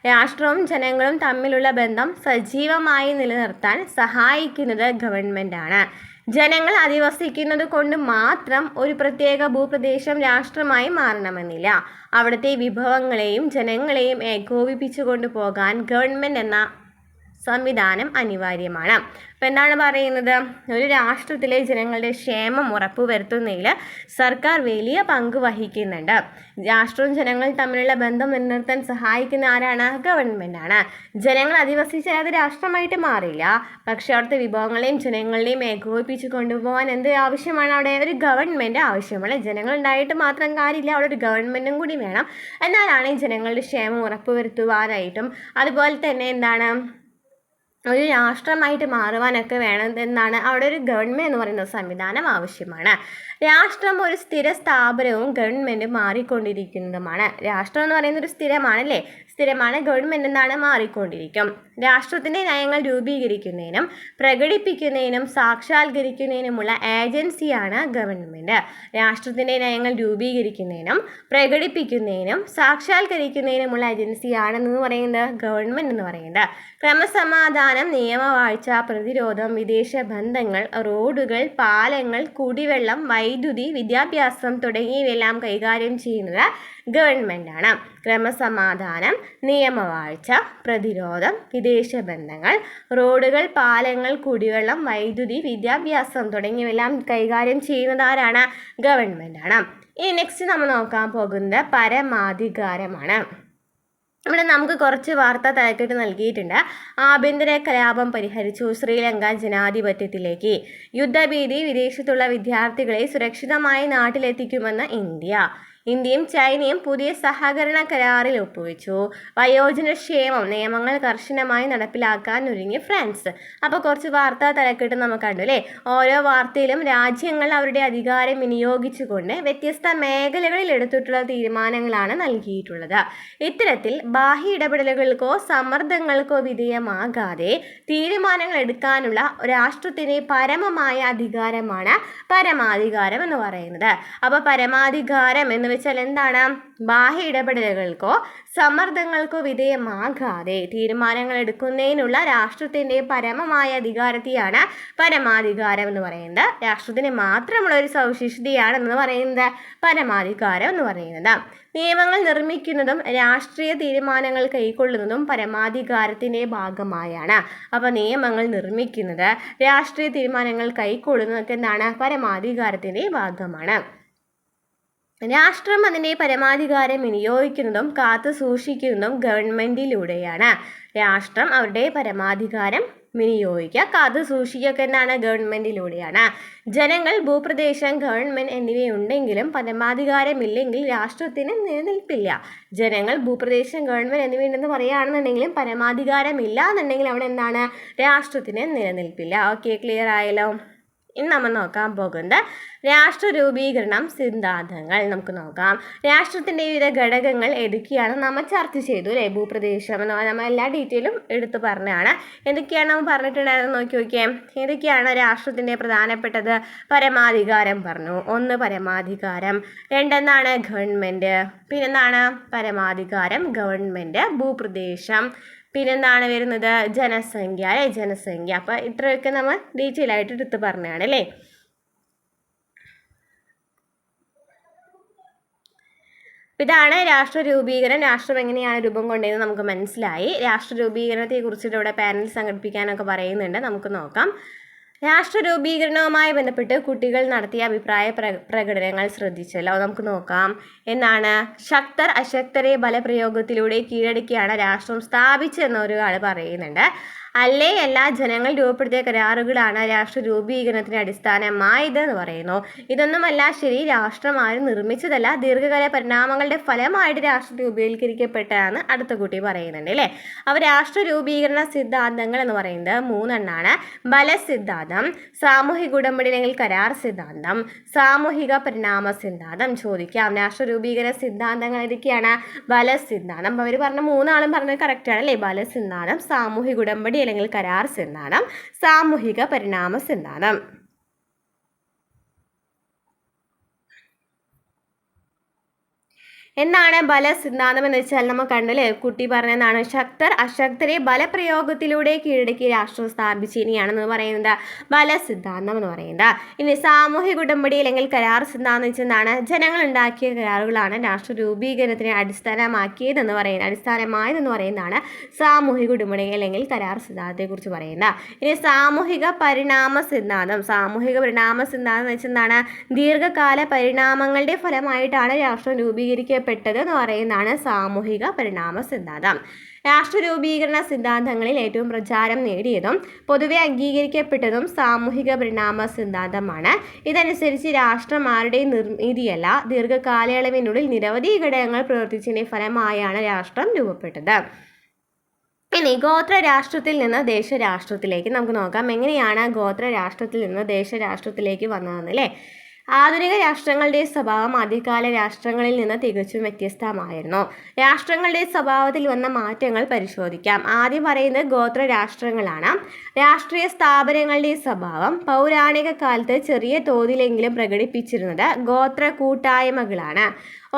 Speaker 1: രാഷ്ട്രവും ജനങ്ങളും തമ്മിലുള്ള ബന്ധം സജീവമായി നിലനിർത്താൻ സഹായിക്കുന്നത് ഗവൺമെൻറ്റാണ് ജനങ്ങൾ അധിവസിക്കുന്നത് കൊണ്ട് മാത്രം ഒരു പ്രത്യേക ഭൂപ്രദേശം രാഷ്ട്രമായി മാറണമെന്നില്ല അവിടുത്തെ വിഭവങ്ങളെയും ജനങ്ങളെയും ഏകോപിപ്പിച്ചു കൊണ്ടുപോകാൻ ഗവൺമെൻറ് എന്ന സംവിധാനം അനിവാര്യമാണ് അപ്പോൾ എന്താണ് പറയുന്നത് ഒരു രാഷ്ട്രത്തിലെ ജനങ്ങളുടെ ക്ഷേമം ഉറപ്പുവരുത്തുന്നതിൽ സർക്കാർ വലിയ പങ്ക് വഹിക്കുന്നുണ്ട് രാഷ്ട്രവും ജനങ്ങൾ തമ്മിലുള്ള ബന്ധം നിലനിർത്താൻ സഹായിക്കുന്ന ആരാണ് ഗവൺമെൻറ്റാണ് ജനങ്ങൾ അധിവസിച്ച അത് രാഷ്ട്രമായിട്ട് മാറില്ല പക്ഷേ അവിടുത്തെ വിഭവങ്ങളെയും ജനങ്ങളെയും ഏകോപിപ്പിച്ച് കൊണ്ടുപോകാൻ എന്ത് ആവശ്യമാണ് അവിടെ ഒരു ഗവൺമെൻറ് ആവശ്യമാണ് ജനങ്ങൾ ഉണ്ടായിട്ട് മാത്രം കാര്യമില്ല അവിടെ ഒരു ഗവൺമെൻറ്റും കൂടി വേണം എന്നാലാണ് ജനങ്ങളുടെ ക്ഷേമം ഉറപ്പുവരുത്തുവാനായിട്ടും അതുപോലെ തന്നെ എന്താണ് ഒരു രാഷ്ട്രമായിട്ട് മാറുവാനൊക്കെ എന്നാണ് അവിടെ ഒരു ഗവൺമെൻറ് എന്ന് പറയുന്ന സംവിധാനം ആവശ്യമാണ് രാഷ്ട്രം ഒരു സ്ഥിര സ്ഥാപനവും ഗവൺമെൻറ് മാറിക്കൊണ്ടിരിക്കുന്നതുമാണ് രാഷ്ട്രം എന്ന് പറയുന്നത് ഒരു സ്ഥിരമാണല്ലേ സ്ഥിരമാണ് ഗവൺമെൻറ് എന്നാണ് മാറിക്കൊണ്ടിരിക്കും രാഷ്ട്രത്തിൻ്റെ നയങ്ങൾ രൂപീകരിക്കുന്നതിനും പ്രകടിപ്പിക്കുന്നതിനും സാക്ഷാത്കരിക്കുന്നതിനുമുള്ള ഏജൻസിയാണ് ഗവൺമെൻറ് രാഷ്ട്രത്തിൻ്റെ നയങ്ങൾ രൂപീകരിക്കുന്നതിനും പ്രകടിപ്പിക്കുന്നതിനും സാക്ഷാത്കരിക്കുന്നതിനുമുള്ള ഏജൻസിയാണെന്ന് പറയുന്നത് ഗവൺമെൻറ് എന്ന് പറയുന്നത് ക്രമസമാധാനം നിയമവാഴ്ച പ്രതിരോധം വിദേശ ബന്ധങ്ങൾ റോഡുകൾ പാലങ്ങൾ കുടിവെള്ളം വൈ വൈദ്യുതി വിദ്യാഭ്യാസം തുടങ്ങിയവയെല്ലാം കൈകാര്യം ചെയ്യുന്നത് ഗവൺമെൻറ്റാണ് ക്രമസമാധാനം നിയമവാഴ്ച പ്രതിരോധം വിദേശ ബന്ധങ്ങൾ റോഡുകൾ പാലങ്ങൾ കുടിവെള്ളം വൈദ്യുതി വിദ്യാഭ്യാസം തുടങ്ങിയവയെല്ലാം കൈകാര്യം ചെയ്യുന്നത് ആരാണ് ഗവൺമെൻറ്റാണ് ഇനി നെക്സ്റ്റ് നമ്മൾ നോക്കാൻ പോകുന്നത് പരമാധികാരമാണ് ഇവിടെ നമുക്ക് കുറച്ച് വാർത്ത തലക്കെട്ട് നൽകിയിട്ടുണ്ട് ആഭ്യന്തര കലാപം പരിഹരിച്ചു ശ്രീലങ്ക ജനാധിപത്യത്തിലേക്ക് യുദ്ധഭീതി വിദേശത്തുള്ള വിദ്യാർത്ഥികളെ സുരക്ഷിതമായി നാട്ടിലെത്തിക്കുമെന്ന് ഇന്ത്യ ഇന്ത്യയും ചൈനയും പുതിയ സഹകരണ കരാറിൽ ഒപ്പുവെച്ചു വയോജന ക്ഷേമം നിയമങ്ങൾ കർശനമായി നടപ്പിലാക്കാൻ ഒരുങ്ങി ഫ്രാൻസ് അപ്പോൾ കുറച്ച് വാർത്താ തലക്കെട്ട് നമുക്ക് കണ്ടു അല്ലേ ഓരോ വാർത്തയിലും രാജ്യങ്ങൾ അവരുടെ അധികാരം വിനിയോഗിച്ചുകൊണ്ട് വ്യത്യസ്ത മേഖലകളിൽ എടുത്തിട്ടുള്ള തീരുമാനങ്ങളാണ് നൽകിയിട്ടുള്ളത് ഇത്തരത്തിൽ ബാഹ്യ ഇടപെടലുകൾക്കോ സമ്മർദ്ദങ്ങൾക്കോ വിധേയമാകാതെ തീരുമാനങ്ങൾ എടുക്കാനുള്ള രാഷ്ട്രത്തിന് പരമമായ അധികാരമാണ് പരമാധികാരം എന്ന് പറയുന്നത് അപ്പോൾ പരമാധികാരം എന്ന് വെച്ചാൽ എന്താണ് ബാഹ്യ ഇടപെടലുകൾക്കോ സമ്മർദ്ദങ്ങൾക്കോ വിധേയമാകാതെ തീരുമാനങ്ങൾ എടുക്കുന്നതിനുള്ള രാഷ്ട്രത്തിൻ്റെ പരമമായ അധികാരത്തെയാണ് പരമാധികാരം എന്ന് പറയുന്നത് രാഷ്ട്രത്തിന് മാത്രമുള്ള ഒരു സവിശേഷതയാണ് എന്ന് പറയുന്നത് പരമാധികാരം എന്ന് പറയുന്നത് നിയമങ്ങൾ നിർമ്മിക്കുന്നതും രാഷ്ട്രീയ തീരുമാനങ്ങൾ കൈക്കൊള്ളുന്നതും പരമാധികാരത്തിൻ്റെ ഭാഗമായാണ് അപ്പോൾ നിയമങ്ങൾ നിർമ്മിക്കുന്നത് രാഷ്ട്രീയ തീരുമാനങ്ങൾ കൈക്കൊള്ളുന്നതൊക്കെ എന്താണ് പരമാധികാരത്തിൻ്റെ ഭാഗമാണ് രാഷ്ട്രം അതിൻ്റെ പരമാധികാരം വിനിയോഗിക്കുന്നതും കാത്തു സൂക്ഷിക്കുന്നതും ഗവൺമെൻറ്റിലൂടെയാണ് രാഷ്ട്രം അവരുടെ പരമാധികാരം വിനിയോഗിക്കുക കാത്തു സൂക്ഷിക്കുക എന്നാണ് ഗവൺമെൻറ്റിലൂടെയാണ് ജനങ്ങൾ ഭൂപ്രദേശം ഗവൺമെൻറ് എന്നിവയുണ്ടെങ്കിലും പരമാധികാരമില്ലെങ്കിൽ രാഷ്ട്രത്തിന് നിലനിൽപ്പില്ല ജനങ്ങൾ ഭൂപ്രദേശം ഗവൺമെൻറ് എന്നിവയുണ്ടെന്ന് പറയുകയാണെന്നുണ്ടെങ്കിലും പരമാധികാരമില്ല എന്നുണ്ടെങ്കിൽ അവിടെ എന്താണ് രാഷ്ട്രത്തിന് നിലനിൽപ്പില്ല ഓക്കെ ക്ലിയർ ആയല്ലോ ഇന്ന് നമ്മൾ നോക്കാൻ പോകുന്നത് രാഷ്ട്ര രൂപീകരണം സിദ്ധാന്തങ്ങൾ നമുക്ക് നോക്കാം രാഷ്ട്രത്തിൻ്റെ വിവിധ ഘടകങ്ങൾ ഏതൊക്കെയാണ് നമ്മൾ ചർച്ച ചെയ്തു അല്ലേ ഭൂപ്രദേശം എന്ന് പറഞ്ഞാൽ നമ്മൾ എല്ലാ ഡീറ്റെയിലും എടുത്തു പറഞ്ഞതാണ് എന്തൊക്കെയാണ് നമ്മൾ പറഞ്ഞിട്ടുണ്ടായിരുന്നത് നോക്കി നോക്കിയേ ഏതൊക്കെയാണ് രാഷ്ട്രത്തിൻ്റെ പ്രധാനപ്പെട്ടത് പരമാധികാരം പറഞ്ഞു ഒന്ന് പരമാധികാരം രണ്ടെന്നാണ് ഗവൺമെൻറ് പിന്നെന്താണ് പരമാധികാരം ഗവൺമെൻറ് ഭൂപ്രദേശം പിന്നെന്താണ് വരുന്നത് ജനസംഖ്യ അല്ലേ ജനസംഖ്യ അപ്പോൾ ഇത്രയൊക്കെ നമ്മൾ ഡീറ്റെയിൽ ആയിട്ട് എടുത്ത് പറഞ്ഞതാണ് അല്ലേ ഇതാണ് രാഷ്ട്ര രൂപീകരണം രാഷ്ട്രം എങ്ങനെയാണ് രൂപം കൊണ്ടതെന്ന് നമുക്ക് മനസ്സിലായി രാഷ്ട്ര കുറിച്ചിട്ട് ഇവിടെ പാനൽ സംഘടിപ്പിക്കാനൊക്കെ പറയുന്നുണ്ട് നമുക്ക് നോക്കാം രാഷ്ട്ര രൂപീകരണവുമായി ബന്ധപ്പെട്ട് കുട്ടികൾ നടത്തിയ അഭിപ്രായ പ്രകടനങ്ങൾ ശ്രദ്ധിച്ചല്ലോ നമുക്ക് നോക്കാം എന്നാണ് ശക്തർ അശക്തരെ ബലപ്രയോഗത്തിലൂടെ കീഴടക്കിയാണ് രാഷ്ട്രം സ്ഥാപിച്ചതെന്ന് ഒരാൾ പറയുന്നുണ്ട് അല്ലേ എല്ലാ ജനങ്ങൾ രൂപപ്പെടുത്തിയ കരാറുകളാണ് രാഷ്ട്ര രൂപീകരണത്തിന് അടിസ്ഥാനമായത് എന്ന് പറയുന്നു ഇതൊന്നുമല്ല ശരി രാഷ്ട്രം ആരും നിർമ്മിച്ചതല്ല ദീർഘകാല പരിണാമങ്ങളുടെ ഫലമായിട്ട് രാഷ്ട്രം രൂപീകരിക്കപ്പെട്ടതാണ് അടുത്ത കൂട്ടി പറയുന്നുണ്ട് അല്ലേ അപ്പോൾ രാഷ്ട്ര രൂപീകരണ സിദ്ധാന്തങ്ങൾ എന്ന് പറയുന്നത് മൂന്നെണ്ണാണ് ബലസിദ്ധാന്തം സാമൂഹിക ഉടമ്പടി അല്ലെങ്കിൽ കരാർ സിദ്ധാന്തം സാമൂഹിക പരിണാമ സിദ്ധാന്തം ചോദിക്കാം രാഷ്ട്ര രൂപീകരണ സിദ്ധാന്തങ്ങൾ ഇതൊക്കെയാണ് ബലസിദ്ധാന്തം അവർ പറഞ്ഞ മൂന്നാളും പറഞ്ഞത് ആണ് അല്ലേ ബലസിദ്ധാന്തം സാമൂഹിക ഉടമ്പടി അല്ലെങ്കിൽ കരാർ സിദ്ധാന്തം സാമൂഹിക പരിണാമ സിദ്ധാന്തം എന്നാണ് ബല സിദ്ധാന്തം എന്ന് വെച്ചാൽ നമ്മൾ കണ്ടല്ലേ കുട്ടി പറഞ്ഞതാണ് ശക്തർ അശക്തരെ ബലപ്രയോഗത്തിലൂടെ കീഴടക്കി രാഷ്ട്രം സ്ഥാപിച്ചിനിയാണെന്ന് പറയുന്നത് ബല സിദ്ധാന്തം എന്ന് പറയുന്നത് ഇനി സാമൂഹിക ഉടമ്പടി അല്ലെങ്കിൽ കരാർ സിദ്ധാന്തം എന്താണ് ജനങ്ങൾ ഉണ്ടാക്കിയ കരാറുകളാണ് രാഷ്ട്ര രൂപീകരണത്തിന് അടിസ്ഥാനമാക്കിയതെന്ന് പറയുന്നത് അടിസ്ഥാനമായതെന്ന് പറയുന്നതാണ് സാമൂഹിക ഉടമ്പടി അല്ലെങ്കിൽ കരാർ സിദ്ധാന്തത്തെക്കുറിച്ച് പറയുന്നത് ഇനി സാമൂഹിക പരിണാമ സിദ്ധാന്തം സാമൂഹിക പരിണാമ സിദ്ധാന്തം എന്ന് വെച്ചെന്താണ് ദീർഘകാല പരിണാമങ്ങളുടെ ഫലമായിട്ടാണ് രാഷ്ട്രം രൂപീകരിക്കുക പ്രധാനപ്പെട്ടത് എന്ന് പറയുന്നതാണ് സാമൂഹിക പരിണാമ സിദ്ധാന്തം രാഷ്ട്രരൂപീകരണ സിദ്ധാന്തങ്ങളിൽ ഏറ്റവും പ്രചാരം നേടിയതും പൊതുവെ അംഗീകരിക്കപ്പെട്ടതും സാമൂഹിക പരിണാമ സിദ്ധാന്തമാണ് ഇതനുസരിച്ച് രാഷ്ട്രം ആരുടെയും നിർമ്മിതിയല്ല ദീർഘകാലയളവിനുള്ളിൽ നിരവധി ഘടകങ്ങൾ പ്രവർത്തിച്ചതിന് ഫലമായാണ് രാഷ്ട്രം രൂപപ്പെട്ടത് ഇനി ഗോത്ര രാഷ്ട്രത്തിൽ നിന്ന് ദേശരാഷ്ട്രത്തിലേക്ക് നമുക്ക് നോക്കാം എങ്ങനെയാണ് ഗോത്ര രാഷ്ട്രത്തിൽ നിന്ന് ദേശരാഷ്ട്രത്തിലേക്ക് വന്നതെന്ന് അല്ലേ ആധുനിക രാഷ്ട്രങ്ങളുടെ സ്വഭാവം ആദ്യകാല രാഷ്ട്രങ്ങളിൽ നിന്ന് തികച്ചും വ്യത്യസ്തമായിരുന്നു രാഷ്ട്രങ്ങളുടെ സ്വഭാവത്തിൽ വന്ന മാറ്റങ്ങൾ പരിശോധിക്കാം ആദ്യം പറയുന്നത് ഗോത്ര രാഷ്ട്രങ്ങളാണ് രാഷ്ട്രീയ സ്ഥാപനങ്ങളുടെ സ്വഭാവം പൗരാണിക കാലത്ത് ചെറിയ തോതിലെങ്കിലും പ്രകടിപ്പിച്ചിരുന്നത് ഗോത്ര കൂട്ടായ്മകളാണ്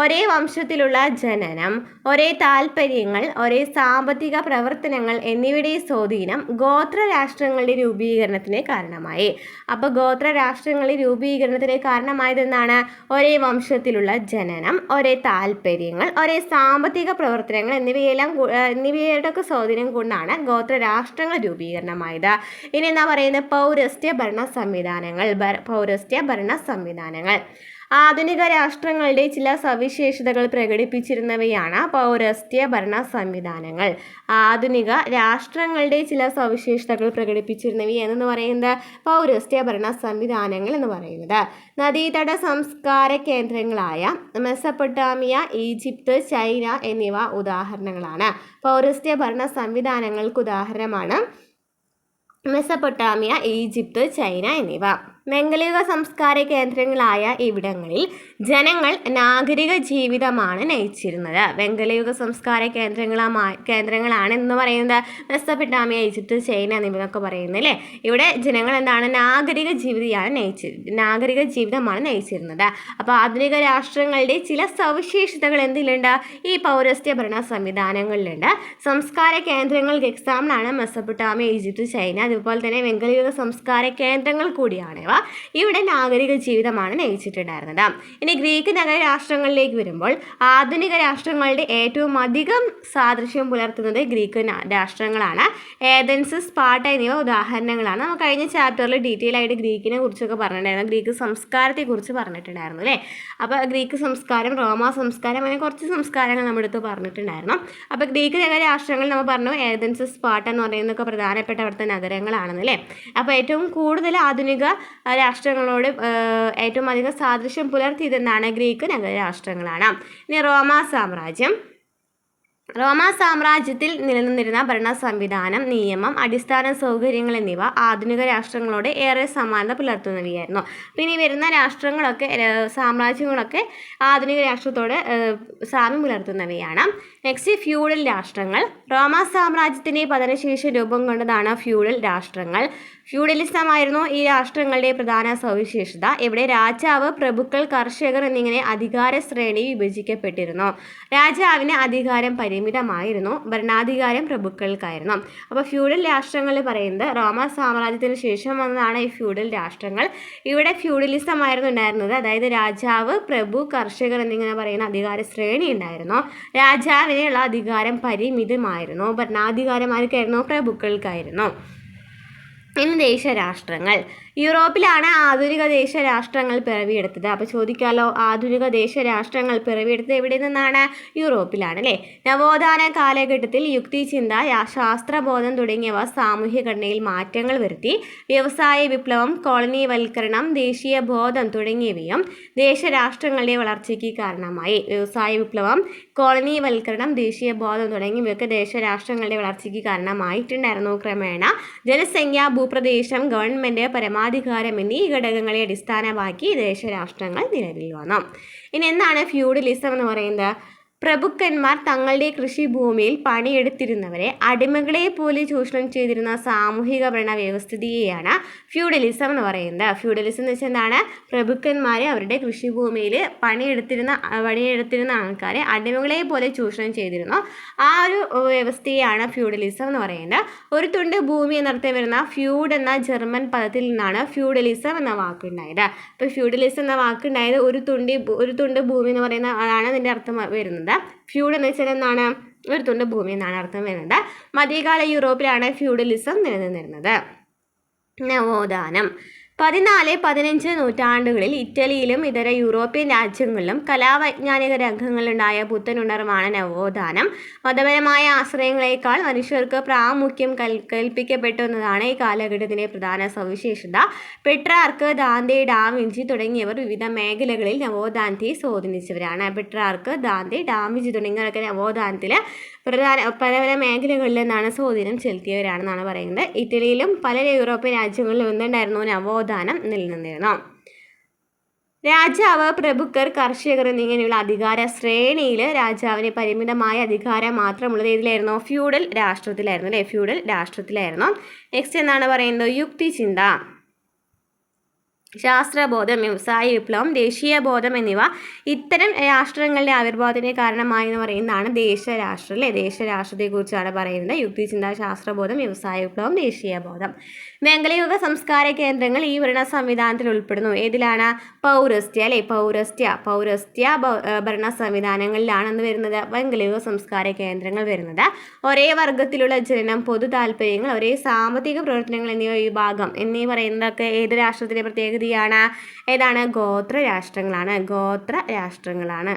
Speaker 1: ഒരേ വംശത്തിലുള്ള ജനനം ഒരേ താൽപ്പര്യങ്ങൾ ഒരേ സാമ്പത്തിക പ്രവർത്തനങ്ങൾ എന്നിവയുടെ സ്വാധീനം ഗോത്ര രാഷ്ട്രങ്ങളുടെ രൂപീകരണത്തിന് കാരണമായി അപ്പോൾ ഗോത്ര രാഷ്ട്രങ്ങളുടെ രൂപീകരണത്തിന് കാരണമായതെന്നാണ് ഒരേ വംശത്തിലുള്ള ജനനം ഒരേ താൽപ്പര്യങ്ങൾ ഒരേ സാമ്പത്തിക പ്രവർത്തനങ്ങൾ എന്നിവയെല്ലാം എന്നിവയുടെ ഒക്കെ സ്വാധീനം കൊണ്ടാണ് ഗോത്ര രാഷ്ട്രങ്ങൾ രൂപീകരണമായത് ഇനി എന്താ പറയുന്നത് പൗരസ്ത്യ ഭരണ സംവിധാനങ്ങൾ പൗരസ്ത്യ ഭരണ സംവിധാനങ്ങൾ ആധുനിക രാഷ്ട്രങ്ങളുടെ ചില സവിശേഷതകൾ പ്രകടിപ്പിച്ചിരുന്നവയാണ് പൗരസ്ത്യ ഭരണ സംവിധാനങ്ങൾ ആധുനിക രാഷ്ട്രങ്ങളുടെ ചില സവിശേഷതകൾ പ്രകടിപ്പിച്ചിരുന്നവയാണ് എന്ന് പറയുന്നത് പൗരസ്ത്യ ഭരണ സംവിധാനങ്ങൾ എന്ന് പറയുന്നത് നദീതട സംസ്കാര കേന്ദ്രങ്ങളായ മെസപ്പൊട്ടാമിയ ഈജിപ്ത് ചൈന എന്നിവ ഉദാഹരണങ്ങളാണ് പൗരസ്ത്യ ഭരണ സംവിധാനങ്ങൾക്ക് ഉദാഹരണമാണ് മെസപ്പൊട്ടാമിയ ഈജിപ്ത് ചൈന എന്നിവ മെങ്കലിക സംസ്കാര കേന്ദ്രങ്ങളായ ഇവിടങ്ങളിൽ ജനങ്ങൾ നാഗരിക ജീവിതമാണ് നയിച്ചിരുന്നത് വെങ്കലയുഗ സംസ്കാര കേന്ദ്രങ്ങളാ കേന്ദ്രങ്ങളാണ് എന്ന് പറയുന്നത് മെസ്സപ്പെട്ടാമിയ ഈജിപ്ത് ചൈന എന്നിവരൊക്കെ പറയുന്നത് അല്ലേ ഇവിടെ ജനങ്ങൾ എന്താണ് നാഗരിക ജീവിതമാണ് നയിച്ചി നാഗരിക ജീവിതമാണ് നയിച്ചിരുന്നത് അപ്പോൾ ആധുനിക രാഷ്ട്രങ്ങളുടെ ചില സവിശേഷതകൾ എന്തിലുണ്ട് ഈ പൗരസ്ത്യ ഭരണ സംവിധാനങ്ങളിലുണ്ട് സംസ്കാര കേന്ദ്രങ്ങൾക്ക് എക്സാമ്പിളാണ് മെസ്സപ്പെട്ടാമിയ ഈജിപ്ത് ചൈന അതുപോലെ തന്നെ വെങ്കലയുഗ സംസ്കാര കേന്ദ്രങ്ങൾ കൂടിയാണ് ഇവ ഇവിടെ നാഗരിക ജീവിതമാണ് നയിച്ചിട്ടുണ്ടായിരുന്നത് ഇനി ഗ്രീക്ക് നഗര രാഷ്ട്രങ്ങളിലേക്ക് വരുമ്പോൾ ആധുനിക രാഷ്ട്രങ്ങളുടെ ഏറ്റവും അധികം സാദൃശ്യം പുലർത്തുന്നത് ഗ്രീക്ക് രാഷ്ട്രങ്ങളാണ് ഏതൻസ് സ്പാട്ട് എന്നിവ ഉദാഹരണങ്ങളാണ് നമ്മൾ കഴിഞ്ഞ ചാപ്റ്ററിൽ ഡീറ്റെയിൽ ആയിട്ട് ഗ്രീക്കിനെ കുറിച്ചൊക്കെ പറഞ്ഞിട്ടുണ്ടായിരുന്നു ഗ്രീക്ക് സംസ്കാരത്തെക്കുറിച്ച് പറഞ്ഞിട്ടുണ്ടായിരുന്നു അല്ലേ അപ്പോൾ ഗ്രീക്ക് സംസ്കാരം റോമ സംസ്കാരം അങ്ങനെ കുറച്ച് സംസ്കാരങ്ങൾ നമ്മുടെ അടുത്ത് പറഞ്ഞിട്ടുണ്ടായിരുന്നു അപ്പോൾ ഗ്രീക്ക് നഗര രാഷ്ട്രങ്ങൾ നമ്മൾ പറഞ്ഞു ഏതൻസ് സ്പാട്ട് എന്ന് പറയുന്നതൊക്കെ പ്രധാനപ്പെട്ട അവിടുത്തെ നഗരങ്ങളാണെന്ന് അല്ലേ അപ്പോൾ ഏറ്റവും കൂടുതൽ ആധുനിക രാഷ്ട്രങ്ങളോട് ഏറ്റവും അധികം സാദൃശ്യം പുലർത്തിയതെന്നാണ് ഗ്രീക്ക് രാഷ്ട്രങ്ങളാണ് ഇനി റോമാ സാമ്രാജ്യം റോമാ സാമ്രാജ്യത്തിൽ നിലനിന്നിരുന്ന ഭരണ സംവിധാനം നിയമം അടിസ്ഥാന സൗകര്യങ്ങൾ എന്നിവ ആധുനിക രാഷ്ട്രങ്ങളോട് ഏറെ സമാനത പുലർത്തുന്നവയായിരുന്നു പിന്നെ വരുന്ന രാഷ്ട്രങ്ങളൊക്കെ സാമ്രാജ്യങ്ങളൊക്കെ ആധുനിക രാഷ്ട്രത്തോട് സാമ്യം പുലർത്തുന്നവയാണ് നെക്സ്റ്റ് ഫ്യൂഡൽ രാഷ്ട്രങ്ങൾ റോമാ സാമ്രാജ്യത്തിൻ്റെ പതനശേഷി രൂപം കൊണ്ടതാണ് ഫ്യൂഡൽ രാഷ്ട്രങ്ങൾ ഫ്യൂഡലിസമായിരുന്നു ഈ രാഷ്ട്രങ്ങളുടെ പ്രധാന സവിശേഷത ഇവിടെ രാജാവ് പ്രഭുക്കൾ കർഷകർ എന്നിങ്ങനെ അധികാര ശ്രേണി വിഭജിക്കപ്പെട്ടിരുന്നു രാജാവിന് അധികാരം പരിമിതമായിരുന്നു ഭരണാധികാരം പ്രഭുക്കൾക്കായിരുന്നു അപ്പോൾ ഫ്യൂഡൽ രാഷ്ട്രങ്ങൾ പറയുന്നത് റോമ സാമ്രാജ്യത്തിന് ശേഷം വന്നതാണ് ഈ ഫ്യൂഡൽ രാഷ്ട്രങ്ങൾ ഇവിടെ ഫ്യൂഡലിസമായിരുന്നു ഉണ്ടായിരുന്നത് അതായത് രാജാവ് പ്രഭു കർഷകർ എന്നിങ്ങനെ പറയുന്ന അധികാര ശ്രേണി ഉണ്ടായിരുന്നു രാജാവിനുള്ള അധികാരം പരിമിതമായിരുന്നു ഭരണാധികാരമാർക്കായിരുന്നു പ്രഭുക്കൾക്കായിരുന്നു ഇന്ന് ദേശീയ രാഷ്ട്രങ്ങൾ യൂറോപ്പിലാണ് ആധുനിക ദേശ രാഷ്ട്രങ്ങൾ പിറവിയെടുത്തത് അപ്പോൾ ചോദിക്കാമല്ലോ ആധുനിക ദേശ രാഷ്ട്രങ്ങൾ പിറവിയെടുത്തത് എവിടെ നിന്നാണ് യൂറോപ്പിലാണ് അല്ലേ നവോത്ഥാന കാലഘട്ടത്തിൽ യുക്തി ചിന്ത ശാസ്ത്രബോധം തുടങ്ങിയവ സാമൂഹ്യ ഘടനയിൽ മാറ്റങ്ങൾ വരുത്തി വ്യവസായ വിപ്ലവം കോളനിവൽക്കരണം ദേശീയ ബോധം തുടങ്ങിയവയും ദേശരാഷ്ട്രങ്ങളുടെ വളർച്ചയ്ക്ക് കാരണമായി വ്യവസായ വിപ്ലവം കോളനിവൽക്കരണം ദേശീയ ബോധം തുടങ്ങിയവയൊക്കെ ദേശരാഷ്ട്രങ്ങളുടെ വളർച്ചയ്ക്ക് കാരണമായിട്ടുണ്ടായിരുന്നു ക്രമേണ ജനസംഖ്യ ഭൂപ്രദേശം ഗവൺമെൻറ് പരമാ ആധികാരം എന്നീ ഘടകങ്ങളെ അടിസ്ഥാനമാക്കി ദേശരാഷ്ട്രങ്ങൾ നിലവിൽ വന്നു ഇനി എന്താണ് ഫ്യൂഡലിസം എന്ന് പറയുന്നത് പ്രഭുക്കന്മാർ തങ്ങളുടെ കൃഷിഭൂമിയിൽ പണിയെടുത്തിരുന്നവരെ അടിമകളെ പോലെ ചൂഷണം ചെയ്തിരുന്ന സാമൂഹിക ഭരണ വ്യവസ്ഥിതിയെയാണ് ഫ്യൂഡലിസം എന്ന് പറയുന്നത് ഫ്യൂഡലിസം എന്ന് വെച്ചാൽ എന്താണ് പ്രഭുക്കന്മാരെ അവരുടെ കൃഷിഭൂമിയിൽ പണിയെടുത്തിരുന്ന പണിയെടുത്തിരുന്ന ആൾക്കാരെ അടിമകളെ പോലെ ചൂഷണം ചെയ്തിരുന്നു ആ ഒരു വ്യവസ്ഥയാണ് ഫ്യൂഡലിസം എന്ന് പറയുന്നത് ഒരു തുണ്ട് ഭൂമി എന്നർത്ഥം വരുന്ന ഫ്യൂഡ് എന്ന ജർമ്മൻ പദത്തിൽ നിന്നാണ് ഫ്യൂഡലിസം എന്ന വാക്കുണ്ടായത് അപ്പോൾ ഫ്യൂഡലിസം എന്ന വാക്കുണ്ടായത് ഒരു തുണ്ടി ഒരു തുണ്ട് ഭൂമി എന്ന് പറയുന്ന ആണ് അതിൻ്റെ അർത്ഥം വരുന്നത് എന്ന് വെച്ചാൽ എന്താണ് ഒരു തുണ്ട് ഭൂമി എന്നാണ് അർത്ഥം വരുന്നത് മധ്യകാല യൂറോപ്പിലാണ് ഫ്യൂഡലിസം നിലനിന്നിരുന്നത് നവോദാനം പതിനാല് പതിനഞ്ച് നൂറ്റാണ്ടുകളിൽ ഇറ്റലിയിലും ഇതര യൂറോപ്യൻ രാജ്യങ്ങളിലും കലാവൈജ്ഞാനിക രംഗങ്ങളിലുണ്ടായ പുത്തനുണർവാണ് നവോത്ഥാനം മതപരമായ ആശ്രയങ്ങളെക്കാൾ മനുഷ്യർക്ക് പ്രാമുഖ്യം കൽ കൽപ്പിക്കപ്പെട്ടുവെന്നതാണ് ഈ കാലഘട്ടത്തിൻ്റെ പ്രധാന സവിശേഷത പെട്രാർക്ക് ദാന്തെ ഡാമിഞ്ചി തുടങ്ങിയവർ വിവിധ മേഖലകളിൽ നവോത്ഥാനത്തെ സ്വാധീനിച്ചവരാണ് പെട്രാർക്ക് ദാന്തെ ഡാമിഞ്ചി തുടങ്ങിയവരൊക്കെ നവോത്ഥാനത്തിൽ പ്രധാന പല പല മേഖലകളിൽ നിന്നാണ് സ്വാധീനം ചെലുത്തിയവരാണെന്നാണ് പറയുന്നത് ഇറ്റലിയിലും പല യൂറോപ്യൻ രാജ്യങ്ങളിലും എന്തുണ്ടായിരുന്നു നവോത്ഥാനം നിലനിന്നിരുന്നു രാജാവ് പ്രഭുക്കർ കർഷകർ എന്നിങ്ങനെയുള്ള അധികാര ശ്രേണിയിൽ രാജാവിന് പരിമിതമായ അധികാരം മാത്രമുള്ളത് ഏതിലായിരുന്നു ഫ്യൂഡൽ രാഷ്ട്രത്തിലായിരുന്നു അല്ലേ ഫ്യൂഡൽ രാഷ്ട്രത്തിലായിരുന്നു നെക്സ്റ്റ് എന്താണ് പറയുന്നത് യുക്തി ചിന്ത ശാസ്ത്രബോധം വ്യവസായ വിപ്ലവം ദേശീയബോധം എന്നിവ ഇത്തരം രാഷ്ട്രങ്ങളുടെ ആവിർഭാവത്തിന് കാരണമായെന്ന് പറയുന്നതാണ് ദേശരാഷ്ട്രം അല്ലേ ദേശരാഷ്ട്രത്തെക്കുറിച്ചാണ് പറയുന്നത് യുക്തിചിന്ത ശാസ്ത്രബോധം വ്യവസായ വിപ്ലവം ദേശീയബോധം വെങ്കലയുഗ സംസ്കാര കേന്ദ്രങ്ങൾ ഈ ഭരണ സംവിധാനത്തിൽ ഉൾപ്പെടുന്നു ഏതിലാണ് പൗരസ്ത്യ അല്ലേ പൗരസ്ത്യ പൗരസ്ത്യ ഭരണ സംവിധാനങ്ങളിലാണ് എന്ന് വരുന്നത് വെങ്കലയുഗ സംസ്കാര കേന്ദ്രങ്ങൾ വരുന്നത് ഒരേ വർഗത്തിലുള്ള ജനനം പൊതു താല്പര്യങ്ങൾ ഒരേ സാമ്പത്തിക പ്രവർത്തനങ്ങൾ എന്നിവ വിഭാഗം എന്നീ പറയുന്നതൊക്കെ ഏത് രാഷ്ട്രത്തിലെ പ്രത്യേകത സ്ഥിതിയാണ് ഏതാണ് ഗോത്ര രാഷ്ട്രങ്ങളാണ് ഗോത്ര രാഷ്ട്രങ്ങളാണ്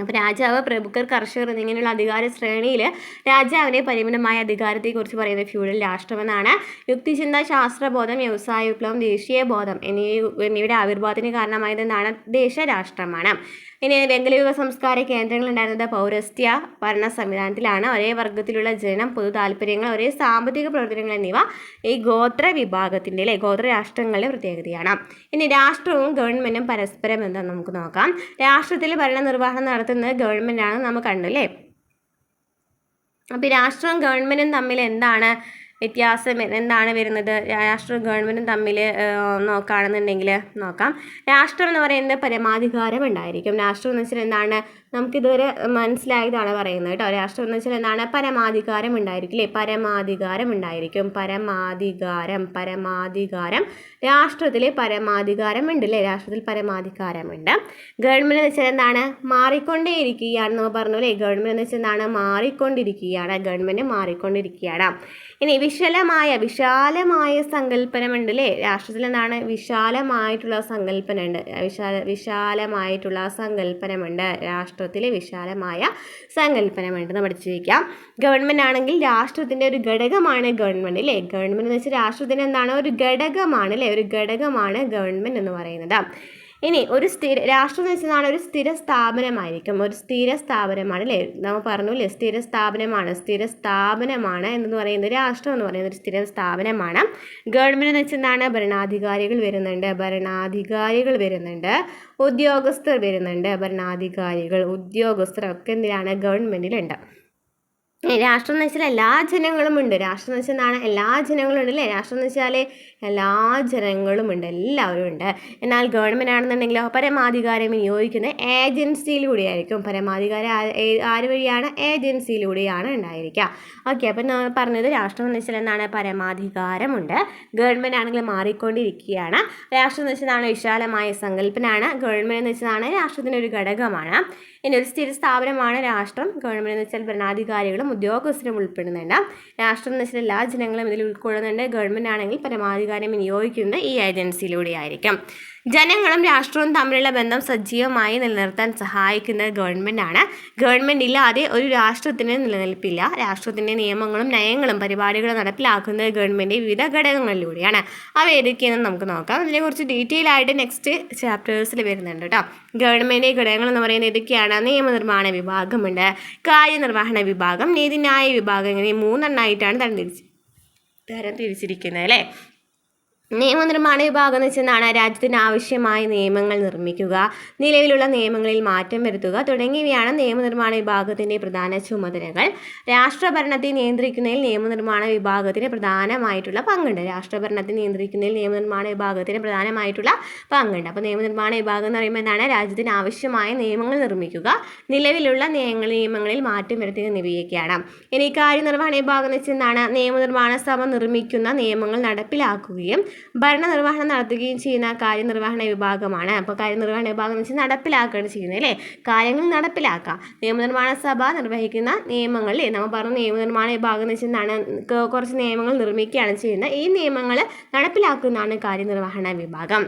Speaker 1: അപ്പോൾ രാജാവ് പ്രഭുക്കർ കർഷകർ എന്നിങ്ങനെയുള്ള അധികാര ശ്രേണിയിൽ രാജാവിനെ പരിമിതമായ അധികാരത്തെക്കുറിച്ച് പറയുന്ന ഫ്യൂഡൽ രാഷ്ട്രമെന്നാണ് യുക്തിചിന്ത ശാസ്ത്രബോധം വ്യവസായ വിപ്ലവം ദേശീയ ബോധം എന്നിവയുടെ ആവിർഭാവത്തിന് കാരണമായതെന്നാണ് ദേശരാഷ്ട്രമാണ് ഇനി വെങ്കലയുഗ സംസ്കാര കേന്ദ്രങ്ങളുണ്ടായിരുന്നത് പൗരസ്ത്യ ഭരണ സംവിധാനത്തിലാണ് ഒരേ വർഗത്തിലുള്ള ജനം പൊതു താല്പര്യങ്ങൾ ഒരേ സാമ്പത്തിക പ്രവർത്തനങ്ങൾ എന്നിവ ഈ ഗോത്ര വിഭാഗത്തിൻ്റെ അല്ലെ ഗോത്ര രാഷ്ട്രങ്ങളുടെ പ്രത്യേകതയാണ് ഇനി രാഷ്ട്രവും ഗവൺമെൻറ്റും പരസ്പരം എന്താണെന്ന് നമുക്ക് നോക്കാം രാഷ്ട്രത്തിൽ ഭരണനിർവഹണം നടത്തുന്നത് ഗവൺമെൻറ്റാണെന്ന് നമ്മൾ കണ്ടു അല്ലേ അപ്പോൾ രാഷ്ട്രവും ഗവൺമെൻറ്റും തമ്മിൽ എന്താണ് വ്യത്യാസം എന്താണ് വരുന്നത് രാഷ്ട്ര ഗവൺമെൻറ്റും തമ്മിൽ നോക്കുകയാണെന്നുണ്ടെങ്കിൽ നോക്കാം രാഷ്ട്രം എന്ന് പറയുന്നത് പരമാധികാരം ഉണ്ടായിരിക്കും രാഷ്ട്രം എന്ന് വെച്ചാൽ എന്താണ് നമുക്കിതുവരെ മനസ്സിലായതാണ് പറയുന്നത് കേട്ടോ രാഷ്ട്രം എന്ന് വെച്ചാൽ എന്താണ് പരമാധികാരം ഉണ്ടായിരിക്കും അല്ലേ പരമാധികാരം ഉണ്ടായിരിക്കും പരമാധികാരം പരമാധികാരം രാഷ്ട്രത്തിൽ പരമാധികാരം ഉണ്ട് അല്ലേ രാഷ്ട്രത്തിൽ പരമാധികാരമുണ്ട് ഗവൺമെൻറ് എന്ന് വെച്ചാൽ എന്താണ് മാറിക്കൊണ്ടേയിരിക്കുകയാണ് നമ്മൾ പറഞ്ഞു അല്ലേ ഗവൺമെൻറ് എന്ന് വെച്ചാൽ എന്താണ് മാറിക്കൊണ്ടിരിക്കുകയാണ് ഗവൺമെൻറ് മാറിക്കൊണ്ടിരിക്കുകയാണ് ഇനി വിശലമായ വിശാലമായ സങ്കല്പനമുണ്ട് അല്ലേ രാഷ്ട്രത്തിൽ എന്താണ് വിശാലമായിട്ടുള്ള സങ്കല്പനമുണ്ട് വിശാല വിശാലമായിട്ടുള്ള സങ്കല്പനമുണ്ട് രാഷ്ട്രത്തിൽ വിശാലമായ സങ്കല്പനമുണ്ട് നമ്മൾ പഠിച്ചിരിക്കാം ഗവൺമെൻറ് ആണെങ്കിൽ രാഷ്ട്രത്തിൻ്റെ ഒരു ഘടകമാണ് ഗവൺമെൻറ് അല്ലേ ഗവൺമെൻറ് എന്ന് വെച്ചാൽ രാഷ്ട്രത്തിന് എന്താണ് ഒരു ഘടകമാണ് അല്ലേ ഒരു ഘടകമാണ് ഗവൺമെൻറ് എന്ന് പറയുന്നത് ഇനി ഒരു സ്ഥിര രാഷ്ട്രം എന്ന് വെച്ചാൽ ഒരു സ്ഥിര സ്ഥാപനമായിരിക്കും ഒരു സ്ഥിര സ്ഥാപനമാണ് അല്ലേ നമ്മൾ പറഞ്ഞു അല്ലേ സ്ഥിര സ്ഥാപനമാണ് സ്ഥിര സ്ഥാപനമാണ് എന്ന് പറയുന്നത് രാഷ്ട്രം എന്ന് പറയുന്നത് ഒരു സ്ഥിര സ്ഥാപനമാണ് ഗവൺമെൻറ് എന്ന് വെച്ചെന്താണ് ഭരണാധികാരികൾ വരുന്നുണ്ട് ഭരണാധികാരികൾ വരുന്നുണ്ട് ഉദ്യോഗസ്ഥർ വരുന്നുണ്ട് ഭരണാധികാരികൾ ഉദ്യോഗസ്ഥർ ഒക്കെ എന്തിനാണ് ഗവൺമെൻറ്റിലുണ്ട് രാഷ്ട്രം എന്ന് വെച്ചാൽ എല്ലാ ജനങ്ങളും ഉണ്ട് രാഷ്ട്രം എന്ന് വെച്ചാൽ എന്താണ് എല്ലാ ജനങ്ങളും ഉണ്ട് അല്ലേ രാഷ്ട്രം എന്ന് വെച്ചാൽ എല്ലാ ജനങ്ങളും ഉണ്ട് എല്ലാവരും ഉണ്ട് എന്നാൽ ഗവൺമെൻറ് ആണെന്നുണ്ടെങ്കിൽ പരമാധികാരം വിനിയോഗിക്കുന്ന ഏജൻസിയിലൂടെയായിരിക്കും പരമാധികാരം ആര് വഴിയാണ് ഏജൻസിയിലൂടെയാണ് ഉണ്ടായിരിക്കുക ഓക്കെ അപ്പം നമ്മൾ പറഞ്ഞത് രാഷ്ട്രം എന്ന് വെച്ചാൽ എന്താണ് പരമാധികാരമുണ്ട് ഗവൺമെൻറ് ആണെങ്കിൽ മാറിക്കൊണ്ടിരിക്കുകയാണ് രാഷ്ട്രം എന്ന് വെച്ചതാണ് വിശാലമായ സങ്കല്പനാണ് ഗവൺമെൻറ് എന്ന് വെച്ചതാണ് രാഷ്ട്രത്തിൻ്റെ ഒരു ഘടകമാണ് ഇനി ഒരു സ്ഥിര സ്ഥാപനമാണ് രാഷ്ട്രം ഗവൺമെൻറ് എന്ന് വെച്ചാൽ ഭരണാധികാരികളും ഉദ്യോഗസ്ഥരും ഉൾപ്പെടുന്നുണ്ട് രാഷ്ട്രം എന്ന് വെച്ചാൽ എല്ലാ ജനങ്ങളും ഇതിൽ ഉൾക്കൊള്ളുന്നുണ്ട് ഗവൺമെൻറ് ആണെങ്കിൽ പരമാധികാരം അധികാരം വിനിയോഗിക്കുന്നത് ഈ ഏജൻസിയിലൂടെ ആയിരിക്കും ജനങ്ങളും രാഷ്ട്രവും തമ്മിലുള്ള ബന്ധം സജീവമായി നിലനിർത്താൻ സഹായിക്കുന്ന ഗവൺമെൻറ്റാണ് ഗവൺമെൻറ് ഇല്ലാതെ ഒരു രാഷ്ട്രത്തിന് നിലനിൽപ്പില്ല രാഷ്ട്രത്തിൻ്റെ നിയമങ്ങളും നയങ്ങളും പരിപാടികളും നടപ്പിലാക്കുന്നത് ഗവൺമെൻറ് വിവിധ ഘടകങ്ങളിലൂടെയാണ് അവ ഏതൊക്കെയെന്ന് നമുക്ക് നോക്കാം അതിനെക്കുറിച്ച് ഡീറ്റെയിൽ ആയിട്ട് നെക്സ്റ്റ് ചാപ്റ്റേഴ്സിൽ വരുന്നുണ്ട് കേട്ടോ ഗവൺമെൻറ് ഘടകങ്ങൾ എന്ന് പറയുന്നത് ഏതൊക്കെയാണ് നിയമനിർമ്മാണ വിഭാഗമുണ്ട് കാര്യനിർവഹണ വിഭാഗം നീതിന്യായ വിഭാഗം ഇങ്ങനെ മൂന്നെണ്ണമായിട്ടാണ് തരം തിരിച്ചിരിക്കുന്നത് അല്ലേ നിയമനിർമ്മാണ വിഭാഗം എന്ന് വെച്ചെന്നാണ് രാജ്യത്തിന് ആവശ്യമായ നിയമങ്ങൾ നിർമ്മിക്കുക നിലവിലുള്ള നിയമങ്ങളിൽ മാറ്റം വരുത്തുക തുടങ്ങിയവയാണ് നിയമനിർമ്മാണ വിഭാഗത്തിൻ്റെ പ്രധാന ചുമതലകൾ രാഷ്ട്രഭരണത്തെ നിയന്ത്രിക്കുന്നതിൽ നിയമനിർമ്മാണ വിഭാഗത്തിന് പ്രധാനമായിട്ടുള്ള പങ്കുണ്ട് രാഷ്ട്രഭരണത്തെ നിയന്ത്രിക്കുന്നതിൽ നിയമനിർമ്മാണ വിഭാഗത്തിന് പ്രധാനമായിട്ടുള്ള പങ്കുണ്ട് അപ്പോൾ നിയമനിർമ്മാണ വിഭാഗം എന്ന് പറയുമ്പോൾ എന്താണ് രാജ്യത്തിന് ആവശ്യമായ നിയമങ്ങൾ നിർമ്മിക്കുക നിലവിലുള്ള നിയമങ്ങൾ നിയമങ്ങളിൽ മാറ്റം വരുത്തുക എന്നിവയൊക്കെയാണ് ഇനി കാര്യനിർവഹണ വിഭാഗം എന്ന് വെച്ചെന്നാണ് നിയമനിർമ്മാണ സഭ നിർമ്മിക്കുന്ന നിയമങ്ങൾ നടപ്പിലാക്കുകയും ഭരണനിർവഹണം നടത്തുകയും ചെയ്യുന്ന കാര്യനിർവഹണ വിഭാഗമാണ് അപ്പോൾ കാര്യനിർവഹണ വിഭാഗം എന്ന് വെച്ചാൽ നടപ്പിലാക്കുകയാണ് ചെയ്യുന്നത് അല്ലേ കാര്യങ്ങൾ നടപ്പിലാക്കുക നിയമനിർമ്മാണ സഭ നിർവഹിക്കുന്ന അല്ലേ നമ്മൾ പറഞ്ഞ നിയമനിർമ്മാണ വിഭാഗം എന്ന് വെച്ചാൽ കുറച്ച് നിയമങ്ങൾ നിർമ്മിക്കുകയാണ് ചെയ്യുന്നത് ഈ നിയമങ്ങൾ നടപ്പിലാക്കുന്നതാണ് കാര്യനിർവഹണ വിഭാഗം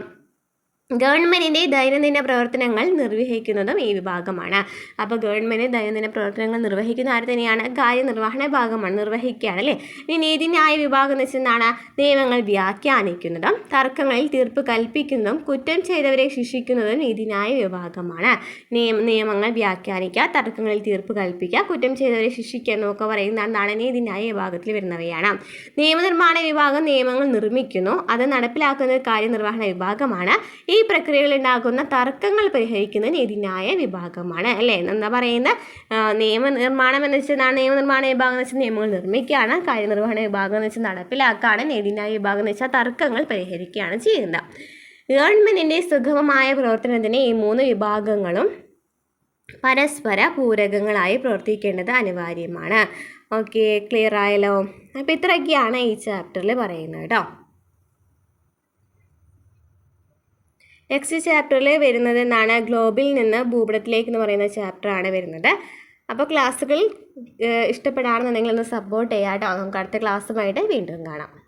Speaker 1: ഗവൺമെൻറ്റിൻ്റെ ദൈനംദിന പ്രവർത്തനങ്ങൾ നിർവഹിക്കുന്നതും ഈ വിഭാഗമാണ് അപ്പോൾ ഗവൺമെൻറ് ദൈനംദിന പ്രവർത്തനങ്ങൾ നിർവഹിക്കുന്ന ആര് തന്നെയാണ് കാര്യനിർവഹണ ഭാഗമാണ് നിർവഹിക്കുകയാണ് അല്ലേ ഇനി നീതിന്യായ വിഭാഗം എന്ന് വെച്ചെന്താണ് നിയമങ്ങൾ വ്യാഖ്യാനിക്കുന്നതും തർക്കങ്ങളിൽ തീർപ്പ് കൽപ്പിക്കുന്നതും കുറ്റം ചെയ്തവരെ ശിക്ഷിക്കുന്നതും നീതിന്യായ വിഭാഗമാണ് നിയമ നിയമങ്ങൾ വ്യാഖ്യാനിക്കുക തർക്കങ്ങളിൽ തീർപ്പ് കൽപ്പിക്കുക കുറ്റം ചെയ്തവരെ ശിക്ഷിക്കുക എന്നൊക്കെ പറയുന്ന എന്താണ് നീതിന്യായ വിഭാഗത്തിൽ വരുന്നവയാണ് നിയമനിർമ്മാണ വിഭാഗം നിയമങ്ങൾ നിർമ്മിക്കുന്നു അത് നടപ്പിലാക്കുന്ന കാര്യനിർവഹണ വിഭാഗമാണ് ഈ പ്രക്രിയയിൽ ഉണ്ടാകുന്ന തർക്കങ്ങൾ പരിഹരിക്കുന്ന നീതിന്യായ വിഭാഗമാണ് അല്ലേ എന്താ പറയുന്ന നിയമനിർമ്മാണം എന്ന് വെച്ചാൽ നിയമനിർമ്മാണ വിഭാഗം എന്ന് വെച്ചാൽ നിയമങ്ങൾ നിർമ്മിക്കുകയാണ് കാര്യനിർവഹണ വിഭാഗം എന്ന് വെച്ചാൽ നടപ്പിലാക്കുകയാണ് നീതിന്യായ വിഭാഗം എന്ന് വെച്ചാൽ തർക്കങ്ങൾ പരിഹരിക്കുകയാണ് ചെയ്യുന്നത് ഗവൺമെൻറ്റിൻ്റെ സുഗമമായ പ്രവർത്തനത്തിന് ഈ മൂന്ന് വിഭാഗങ്ങളും പരസ്പര പൂരകങ്ങളായി പ്രവർത്തിക്കേണ്ടത് അനിവാര്യമാണ് ഓക്കെ ക്ലിയർ ആയല്ലോ അപ്പോൾ ഇത്രയൊക്കെയാണ് ഈ ചാപ്റ്ററിൽ പറയുന്നത് കേട്ടോ നെക്സ്റ്റ് ചാപ്റ്ററിൽ വരുന്നത് എന്താണ് ഗ്ലോബിൽ നിന്ന് ഭൂപടത്തിലേക്ക് എന്ന് പറയുന്ന ചാപ്റ്ററാണ് വരുന്നത് അപ്പോൾ ക്ലാസ്സുകൾ ഇഷ്ടപ്പെടാണെന്നുണ്ടെങ്കിൽ ഒന്ന് സപ്പോർട്ട് ചെയ്യാം കേട്ടോ നമുക്ക് അടുത്ത ക്ലാസ്സുമായിട്ട് വീണ്ടും കാണാം